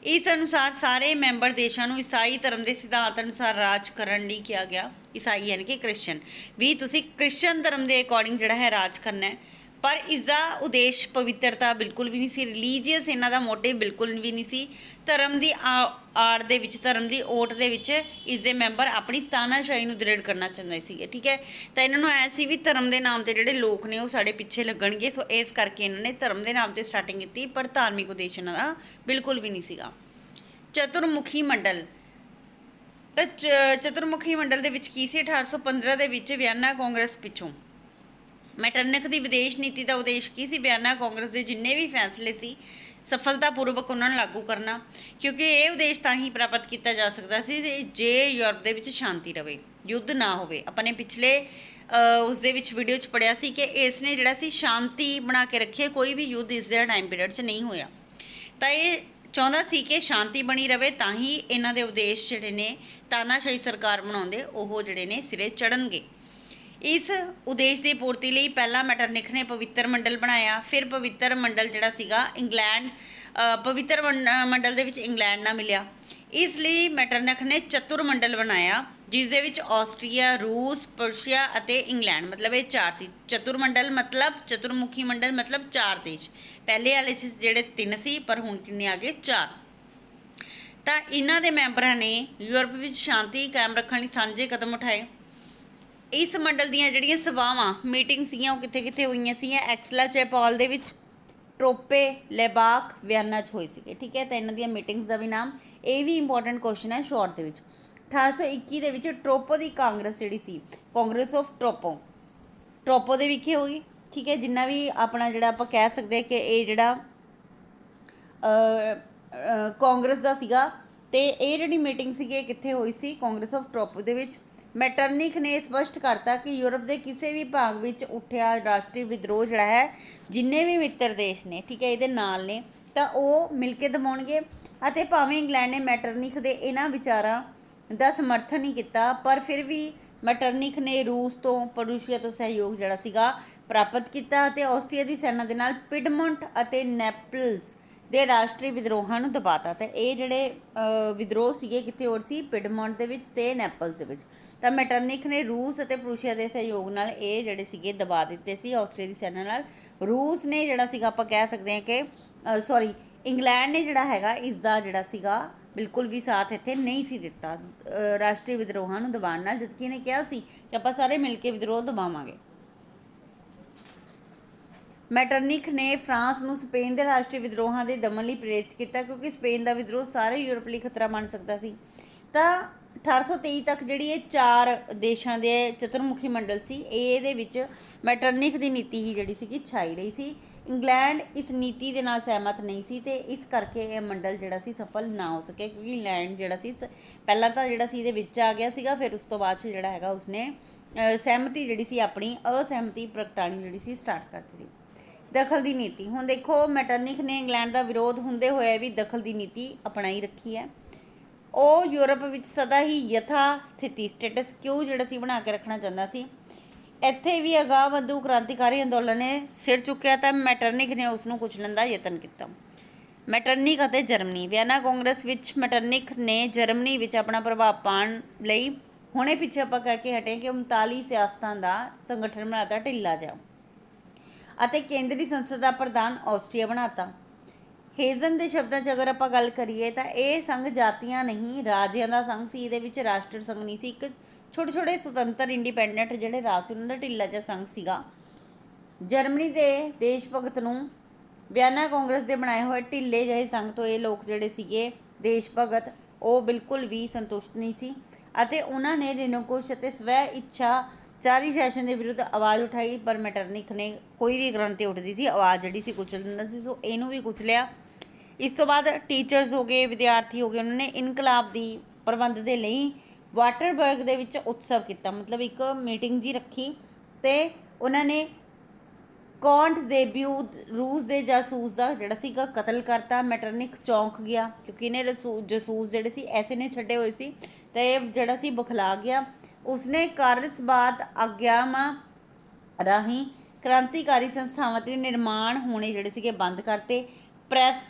ਇਸ ਅਨੁਸਾਰ ਸਾਰੇ ਮੈਂਬਰ ਦੇਸ਼ਾਂ ਨੂੰ ਈਸਾਈ ਧਰਮ ਦੇ ਸਿਧਾਂਤ ਅਨੁਸਾਰ ਰਾਜ ਕਰਨ ਲਈ ਕਿਹਾ ਗਿਆ। ਈਸਾਈ ਯਾਨੀ ਕਿ ਕ੍ਰਿਸਚੀਅਨ ਵੀ ਤੁਸੀਂ ਕ੍ਰਿਸਚੀਅਨ ਧਰਮ ਦੇ ਅਕੋਰਡਿੰਗ ਜਿਹੜਾ ਹੈ ਰਾਜ ਕਰਨਾ ਹੈ ਪਰ ਇਸ ਦਾ ਉਦੇਸ਼ ਪਵਿੱਤਰਤਾ ਬਿਲਕੁਲ ਵੀ ਨਹੀਂ ਸੀ ਰਿਲੀਜੀਅਸ ਇਹਨਾਂ ਦਾ ਮੋਟਿਵ ਬਿਲਕੁਲ ਵੀ ਨਹੀਂ ਸੀ। ਧਰਮ ਦੀ ਆ- ਆੜ ਦੇ ਵਿੱਚ, ਧਰਮ ਦੀ ਓਟ ਦੇ ਵਿੱਚ ਇਸ ਦੇ ਮੈਂਬਰ ਆਪਣੀ ਤਾਨਾਸ਼ਾਹੀ ਨੂੰ ਦ੍ਰਿੜ ਕਰਨਾ ਚਾਹੁੰਦੇ ਸੀਗੇ, ਠੀਕ ਹੈ? ਤਾਂ ਇਹਨਾਂ ਨੂੰ ਐ ਸੀ ਵੀ ਧਰਮ ਦੇ ਨਾਮ ਤੇ ਜਿਹੜੇ ਲੋਕ ਨੇ ਉਹ ਸਾਡੇ ਪਿੱਛੇ ਲੱਗਣਗੇ, ਸੋ ਇਸ ਕਰਕੇ ਇਹਨਾਂ ਨੇ ਧਰਮ ਦੇ ਨਾਮ ਤੇ ਸਟਾਰਟਿੰਗ ਕੀਤੀ, ਪਰ ਧਾਰਮਿਕ ਉਦੇਸ਼ ਇਹਨਾਂ ਦਾ ਬਿਲਕੁਲ ਵੀ ਨਹੀਂ ਸੀਗਾ। ਚਤੁਰਮੁਖੀ ਮੰਡਲ। ਤਾਂ ਚ- ਚਤੁਰਮੁਖੀ ਮੰਡਲ ਦੇ ਵਿੱਚ ਕੀ ਸੀ? 1815 ਦੇ ਵਿੱਚ ਵਿਆਨਾ ਕਾਂਗਰਸ ਪਿੱਛੋਂ। ਮੈਟਰਨਿਕ ਦੀ ਵਿਦੇਸ਼ ਨੀਤੀ ਦਾ ਉਦੇਸ਼ ਕੀ ਸੀ? ਬਿਆਨਾ ਕਾਂਗਰਸ ਦੇ ਜਿੰਨੇ ਵੀ ਫੈਸਲੇ ਸੀ, ਸਫਲਤਾਪੂਰਵਕ ਉਹਨਾਂ ਨੂੰ ਲਾਗੂ ਕਰਨਾ, ਕਿਉਂਕਿ ਇਹ ਉਦੇਸ਼ ਤਾਂ ਹੀ ਪ੍ਰਾਪਤ ਕੀਤਾ ਜਾ ਸਕਦਾ ਸੀ ਜੇ- ਯੂਰਪ ਦੇ ਵਿੱਚ ਸ਼ਾਂਤੀ ਰਵੇ, ਯੁੱਧ ਨਾ ਹੋਵੇ। ਆਪਣੇ ਪਿਛਲੇ ਉਸ ਦੇ ਵਿੱਚ ਵੀਡੀਓ 'ਚ ਪੜਿਆ ਸੀ ਕਿ ਇਸ ਨੇ ਜਿਹੜਾ ਸੀ ਸ਼ਾਂਤੀ ਬਣਾ ਕੇ ਰੱਖੀ ਕੋਈ ਵੀ ਯੁੱਧ ਇਸ ਦੇ ਟਾਈਮ ਪੀਰੀਅਡ 'ਚ ਨਹੀਂ ਹੋਇਆ। ਤਾਂ ਇਹ ਚਾਹੁੰਦਾ ਸੀ ਕਿ ਸ਼ਾਂਤੀ ਬਣੀ ਰਵੇ, ਤਾਂ ਹੀ ਇਹਨਾਂ ਦੇ ਉਦੇਸ਼ ਜਿਹੜੇ ਨੇ ਤਾਨਾਸ਼ਾਹੀ ਸਰਕਾਰ ਬਣਾਉਂਦੇ, ਉਹ ਜਿਹੜੇ ਨੇ ਸਿਰੇ ਚੜਨਗੇ ਇਸ ਉਦੇਸ਼ ਦੀ ਪੂਰਤੀ ਲਈ ਪਹਿਲਾਂ ਮੈਟਰਨਿਕ ਨੇ ਪਵਿੱਤਰ ਮੰਡਲ ਬਣਾਇਆ, ਫਿਰ ਪਵਿੱਤਰ ਮੰਡਲ ਜਿਹੜਾ ਸੀਗਾ ਇੰਗਲੈਂਡ ਪਵਿੱਤਰ ਮੰਡਲ ਦੇ ਵਿੱਚ ਇੰਗਲੈਂਡ ਨਾਲ ਮਿਲਿਆ। ਇਸ ਲਈ ਮੈਟਰਨਿਕ ਨੇ ਚਤੁਰ ਮੰਡਲ ਬਣਾਇਆ, ਜਿਸ ਦੇ ਵਿੱਚ ਆਸਟਰੀਆ, ਰੂਸ, ਪਰਸ਼ੀਆ ਅਤੇ ਇੰਗਲੈਂਡ, ਮਤਲਬ ਇਹ ਚਾਰ ਸੀ। ਚਤੁਰ ਮੰਡਲ ਮਤਲਬ ਚਤੁਰਮੁਖੀ ਮੰਡਲ ਮਤਲਬ ਚਾਰ ਦੇਸ਼। ਪਹਿਲੇ ਵਾਲੇ 'ਚ ਜਿਹੜੇ ਤਿੰਨ ਸੀ, ਪਰ ਹੁਣ ਕਿੰਨੇ ਆ ਗਏ? ਚਾਰ। ਤਾਂ ਇਹਨਾਂ ਦੇ ਮੈਂਬਰਾਂ ਨੇ ਯੂਰਪ ਵਿੱਚ ਸ਼ਾਂਤੀ ਕਾਇਮ ਰੱਖਣ ਲਈ ਸਾਂਝੇ ਕਦਮ ਉਠਾਏ। ਇਸ ਮੰਡਲ ਦੀਆਂ ਜਿਹੜੀਆਂ ਸਭਾਵਾਂ, ਮੀਟਿੰਗ ਸੀਗੀਆਂ, ਉਹ ਕਿੱਥੇ ਕਿੱਥੇ ਹੋਈਆਂ ਸੀਗੀਆਂ? ਐਕਸਲਾ ਚੈਪਾਲ ਦੇ ਵਿੱਚ ਟ੍ਰੋਪੇ ਲੈਬਾਕ, ਵਿਆਨਾ 'ਚ ਹੋਈ ਸੀਗੇ, ਠੀਕ ਹੈ? ਤਾਂ ਇਹਨਾਂ ਦੀਆਂ ਮੀਟਿੰਗਸ ਦਾ ਵੀ ਨਾਮ, ਇਹ ਵੀ ਇੰਪੋਰਟੈਂਟ ਕੁਐਸਚਨ ਹੈ ਸ਼ਾਰਟ ਦੇ ਵਿੱਚ। 1821 ਦੇ ਵਿੱਚ ਟ੍ਰੋਪੋ ਦੀ ਕਾਂਗਰਸ ਜਿਹੜੀ ਸੀ, ਕਾਂਗਰਸ ਆਫ ਟ੍ਰੋਪੋ ਟ੍ਰੋਪੋ ਦੇ ਵਿਖੇ ਹੋਈ, ਠੀਕ ਹੈ? ਜਿੰਨਾ ਵੀ ਆਪਣਾ ਜਿਹੜਾ ਆਪਾਂ ਕਹਿ ਸਕਦੇ ਹਾਂ ਕਿ ਇਹ ਜਿਹੜਾ ਕਾਂਗਰਸ ਦਾ ਸੀਗਾ, ਤੇ ਇਹ ਜਿਹੜੀ ਮੀਟਿੰਗ ਸੀਗੀ, ਇਹ ਕਿੱਥੇ ਹੋਈ ਸੀ? ਕਾਂਗਰਸ ਆਫ ਟ੍ਰੋਪੋ ਦੇ ਵਿੱਚ। ਮੈਟਰਨਿਕ ਨੇ ਸਪਸ਼ਟ ਕਰਤਾ ਕਿ ਯੂਰਪ ਦੇ ਕਿਸੇ ਵੀ ਭਾਗ ਵਿੱਚ ਉੱਠਿਆ ਰਾਸ਼ਟਰੀ ਵਿਦਰੋਹ ਜਿਹੜਾ ਹੈ, ਜਿੰਨੇ ਵੀ ਮਿੱਤਰ ਦੇਸ਼ ਨੇ, ਠੀਕ ਹੈ, ਇਹਦੇ ਨਾਲ ਨੇ, ਤਾਂ ਉਹ ਮਿਲ ਕੇ ਦਬਾਉਣਗੇ ਅਤੇ ਭਾਵੇਂ ਇੰਗਲੈਂਡ ਨੇ ਮੈਟਰਨਿਕ ਦੇ ਇਹਨਾਂ ਵਿਚਾਰਾਂ ਦਾ ਸਮਰਥਨ ਨਹੀਂ ਕੀਤਾ, ਪਰ ਫਿਰ ਵੀ ਮੈਟਰਨਿਕ ਨੇ ਰੂਸ ਤੋਂ, ਪਰੂਸ਼ੀਆ ਤੋਂ ਸਹਿਯੋਗ ਜਿਹੜਾ ਸੀਗਾ ਪ੍ਰਾਪਤ ਕੀਤਾ ਅਤੇ ਆਸਟਰੀਆ ਦੀ ਸੈਨਾ ਦੇ ਨਾਲ ਪਿਡਮੌਂਟ ਅਤੇ ਨੈਪਲਸ ਦੇ ਰਾਸ਼ਟਰੀ ਵਿਦਰੋਹਾਂ ਨੂੰ ਦਬਾਤਾ ਤੇ ਇਹ ਜਿਹੜੇ ਵਿਦਰੋਹ ਸੀਗੇ ਕਿੱਥੇ ਹੋਰ ਸੀ? ਪਿਡਮੌਂਟ ਦੇ ਵਿੱਚ ਤੇ ਨੈਪਲਸ ਦੇ ਵਿੱਚ। ਤਾਂ ਮੈਟਰਨਿਕ ਨੇ ਰੂਸ ਅਤੇ ਪ੍ਰੂਸ਼ੀਆ ਦੇ ਸਹਿਯੋਗ ਨਾਲ ਇਹ ਜਿਹੜੇ ਸੀਗੇ ਦਬਾ ਦਿੱਤੇ ਸੀ ਆਸਟਰੀਆ ਦੀ ਸੈਨਾ ਨਾਲ। ਰੂਸ ਨੇ ਜਿਹੜਾ ਸੀਗਾ, ਆਪਾਂ ਕਹਿ ਸਕਦੇ ਹਾਂ ਕਿ ਸੌਰੀ ਇੰਗਲੈਂਡ ਨੇ ਜਿਹੜਾ ਹੈਗਾ ਇਸ ਦਾ ਜਿਹੜਾ ਸੀਗਾ, ਬਿਲਕੁਲ ਵੀ ਸਾਥ ਇੱਥੇ ਨਹੀਂ ਸੀ ਦਿੱਤਾ ਰਾਸ਼ਟਰੀ ਵਿਦਰੋਹਾਂ ਨੂੰ ਦਬਾਉਣ ਨਾਲ। ਜਦਕਿ ਇਹਨੇ ਕਿਹਾ ਸੀ ਕਿ ਆਪਾਂ ਸਾਰੇ ਮਿਲ ਕੇ ਵਿਦਰੋਹ ਦਬਾਵਾਂਗੇ। ਮੈਟਰਨਿਕ ਨੇ ਫਰਾਂਸ ਨੂੰ ਸਪੇਨ ਦੇ ਰਾਸ਼ਟਰੀ ਵਿਦਰੋਹਾਂ ਦੇ ਦਮਨ ਲਈ ਪ੍ਰੇਰਿਤ ਕੀਤਾ ਕਿਉਂਕਿ ਸਪੇਨ ਦਾ ਵਿਦਰੋਹ ਸਾਰੇ ਯੂਰਪ ਲਈ ਖਤਰਾ ਬਣ ਸਕਦਾ ਸੀ। ਤਾਂ 1823 ਤੱਕ ਜਿਹੜੀ ਇਹ ਚਾਰ ਦੇਸ਼ਾਂ ਦੇ ਚਤੁਰਮੁਖੀ ਮੰਡਲ ਸੀ, ਇਹ ਇਹਦੇ ਵਿੱਚ ਮੈਟਰਨਿਕ ਦੀ ਨੀਤੀ ਹੀ ਜਿਹੜੀ ਸੀਗੀ ਛਾਈ ਰਹੀ ਸੀ। ਇੰਗਲੈਂਡ ਇਸ ਨੀਤੀ ਦੇ ਨਾਲ ਸਹਿਮਤ ਨਹੀਂ ਸੀ ਤੇ ਇਸ ਕਰਕੇ ਇਹ ਮੰਡਲ ਜਿਹੜਾ ਸੀ ਸਫਲ ਨਾ ਹੋ ਸਕਿਆ ਕਿਉਂਕਿ ਇੰਗਲੈਂਡ ਜਿਹੜਾ ਸੀ ਸ- ਪਹਿਲਾਂ ਤਾਂ ਜਿਹੜਾ ਸੀ ਇਹਦੇ ਵਿੱਚ ਆ ਗਿਆ ਸੀਗਾ, ਫਿਰ ਉਸ ਤੋਂ ਬਾਅਦ 'ਚ ਜਿਹੜਾ ਹੈਗਾ ਉਸਨੇ ਸਹਿਮਤੀ ਜਿਹੜੀ ਸੀ ਆਪਣੀ ਅਸਹਿਮਤੀ ਪ੍ਰਗਟਾਣੀ ਜਿਹੜੀ ਸੀ ਸਟਾਰਟ ਕਰਤੀ ਦਿੱਤੀ। ਦਖਲ ਦੀ ਨੀਤੀ। ਹੁਣ ਦੇਖੋ ਮੈਟਰਨਿਕ ਨੇ ਇੰਗਲੈਂਡ ਦਾ ਵਿਰੋਧ ਹੁੰਦੇ ਹੋਏ ਵੀ ਦਖਲ ਦੀ ਨੀਤੀ ਅਪਣਾਈ ਰੱਖੀ ਹੈ। ਉਹ ਯੂਰਪ ਵਿੱਚ ਸਦਾ ਹੀ ਯਥਾ ਸਥਿਤੀ ਸਟੇਟਸ ਕਿਉ ਜਿਹੜਾ ਸੀ, ਬਣਾ ਕੇ ਰੱਖਣਾ ਚਾਹੁੰਦਾ ਸੀ। ਇੱਥੇ ਵੀ ਅਗਾਂਹ ਵਧੂ ਕ੍ਰਾਂਤੀਕਾਰੀ ਅੰਦੋਲਨ ਨੇ ਸਿਰ ਚੁੱਕਿਆ ਤਾਂ ਮੈਟਰਨਿਕ ਨੇ ਉਸ ਨੂੰ ਕੁਚਲਣ ਦਾ ਯਤਨ ਕੀਤਾ। ਮੈਟਰਨਿਕ ਅਤੇ ਜਰਮਨੀ। ਵਿਆਨਾ ਕਾਂਗਰਸ ਵਿੱਚ ਮੈਟਰਨਿਕ ਨੇ ਜਰਮਨੀ ਵਿੱਚ ਆਪਣਾ ਪ੍ਰਭਾਵ ਪਾਉਣ ਲਈ ਹੁਣੇ ਪਿੱਛੇ ਆਪਾਂ ਕਹਿ ਕੇ ਹਟੇ ਕਿ 39 ਸਿਆਸਤਾਂ ਦਾ ਸੰਗਠਨ ਬਣਾਤਾ ਢਿੱਲਾ ਜਿਹਾ। ਅਤੇ ਕੇਂਦਰੀ ਸੰਸਦ ਦਾ ਪ੍ਰਧਾਨ ਆਸਟਰੀਆ ਬਣਾਤਾ। ਹੇਜ਼ਨ ਦੇ ਸ਼ਬਦਾਂ 'ਚ ਅਗਰ ਆਪਾਂ ਗੱਲ ਕਰੀਏ ਤਾਂ ਇਹ ਸੰਘ ਜਾਤੀਆਂ ਨਹੀਂ, ਰਾਜਿਆਂ ਦਾ ਸੰਘ ਸੀ। ਇਹਦੇ ਵਿੱਚ ਰਾਸ਼ਟਰ ਸੰਘ ਨਹੀਂ ਸੀ। ਇੱਕ ਛੋਟੇ ਛੋਟੇ ਸੁਤੰਤਰ ਇੰਡੀਪੈਂਡੈਂਟ ਜਿਹੜੇ ਰਾਜ ਸੀ, ਉਹਨਾਂ ਦਾ ਢਿੱਲਾ ਜਿਹਾ ਸੰਘ ਸੀਗਾ। ਜਰਮਨੀ ਦੇ ਦੇਸ਼ ਭਗਤ ਨੂੰ ਵਿਆਨਾ ਕਾਂਗਰਸ ਦੇ ਬਣਾਏ ਹੋਏ ਢਿੱਲੇ ਜਿਹੇ ਸੰਘ ਤੋਂ ਇਹ ਲੋਕ ਜਿਹੜੇ ਸੀਗੇ ਦੇਸ਼ ਭਗਤ, ਉਹ ਬਿਲਕੁਲ ਵੀ ਸੰਤੁਸ਼ਟ ਨਹੀਂ ਸੀ। ਅਤੇ ਉਹਨਾਂ ਨੇ ਰਿਨੋਕੋਸ਼ ਅਤੇ ਸਵੈ ਇੱਛਾ ਚਾਰੀ ਸ਼ਾਸਨ ਦੇ ਵਿਰੁੱਧ ਆਵਾਜ਼ ਉਠਾਈ, ਪਰ ਮੈਟਰਨਿਕ ਨੇ ਕੋਈ ਵੀ ਕ੍ਰਾਂਤੀ ਉੱਠਦੀ ਸੀ, ਆਵਾਜ਼ ਜਿਹੜੀ ਸੀ ਕੁਚਲ ਦਿੰਦਾ ਸੀ, ਸੋ ਇਹਨੂੰ ਵੀ ਕੁਚਲਿਆ ਇਸ ਤੋਂ ਬਾਅਦ ਟੀਚਰਸ ਹੋ ਗਏ, ਵਿਦਿਆਰਥੀ ਹੋ ਗਏ, ਉਹਨਾਂ ਨੇ ਇਨਕਲਾਬ ਦੀ ਪ੍ਰਬੰਧ ਦੇ ਲਈ ਵਾਟਰਬਰਗ ਦੇ ਵਿੱਚ ਉਤਸਵ ਕੀਤਾ। ਮਤਲਬ ਇੱਕ ਮੀਟਿੰਗ ਜੀ ਰੱਖੀ ਤੇ ਉਹਨਾਂ ਨੇ ਕੌਂਟ ਜ਼ੇਬਿਊ ਰੂਸ ਦੇ ਜਾਸੂਸ ਦਾ ਜਿਹੜਾ ਸੀਗਾ ਕਤਲ ਕਰਤਾ। ਮੈਟਰਨਿਕ ਚੌਂਕ ਗਿਆ, ਕਿਉਂਕਿ ਇਹਨੇ ਰਸੂ- ਜਾਸੂਸ ਜਿਹੜੇ ਸੀ, ਐਸੇ ਨੇ ਛੱਡੇ ਹੋਏ ਸੀ ਤੇ ਇਹ ਜਿਹੜਾ ਸੀ ਬੁਖਲਾ ਗਿਆ। ਉਸਨੇ ਕਾਰਸਬਾਦ ਆਗਿਆਵਾਂ ਰਾਹੀਂ ਕ੍ਰਾਂਤੀਕਾਰੀ ਸੰਸਥਾਵਾਂ ਦੇ ਨਿਰਮਾਣ ਹੋਣੇ ਜਿਹੜੇ ਸੀਗੇ ਬੰਦ ਕਰਤੇ। ਪ੍ਰੈਸ,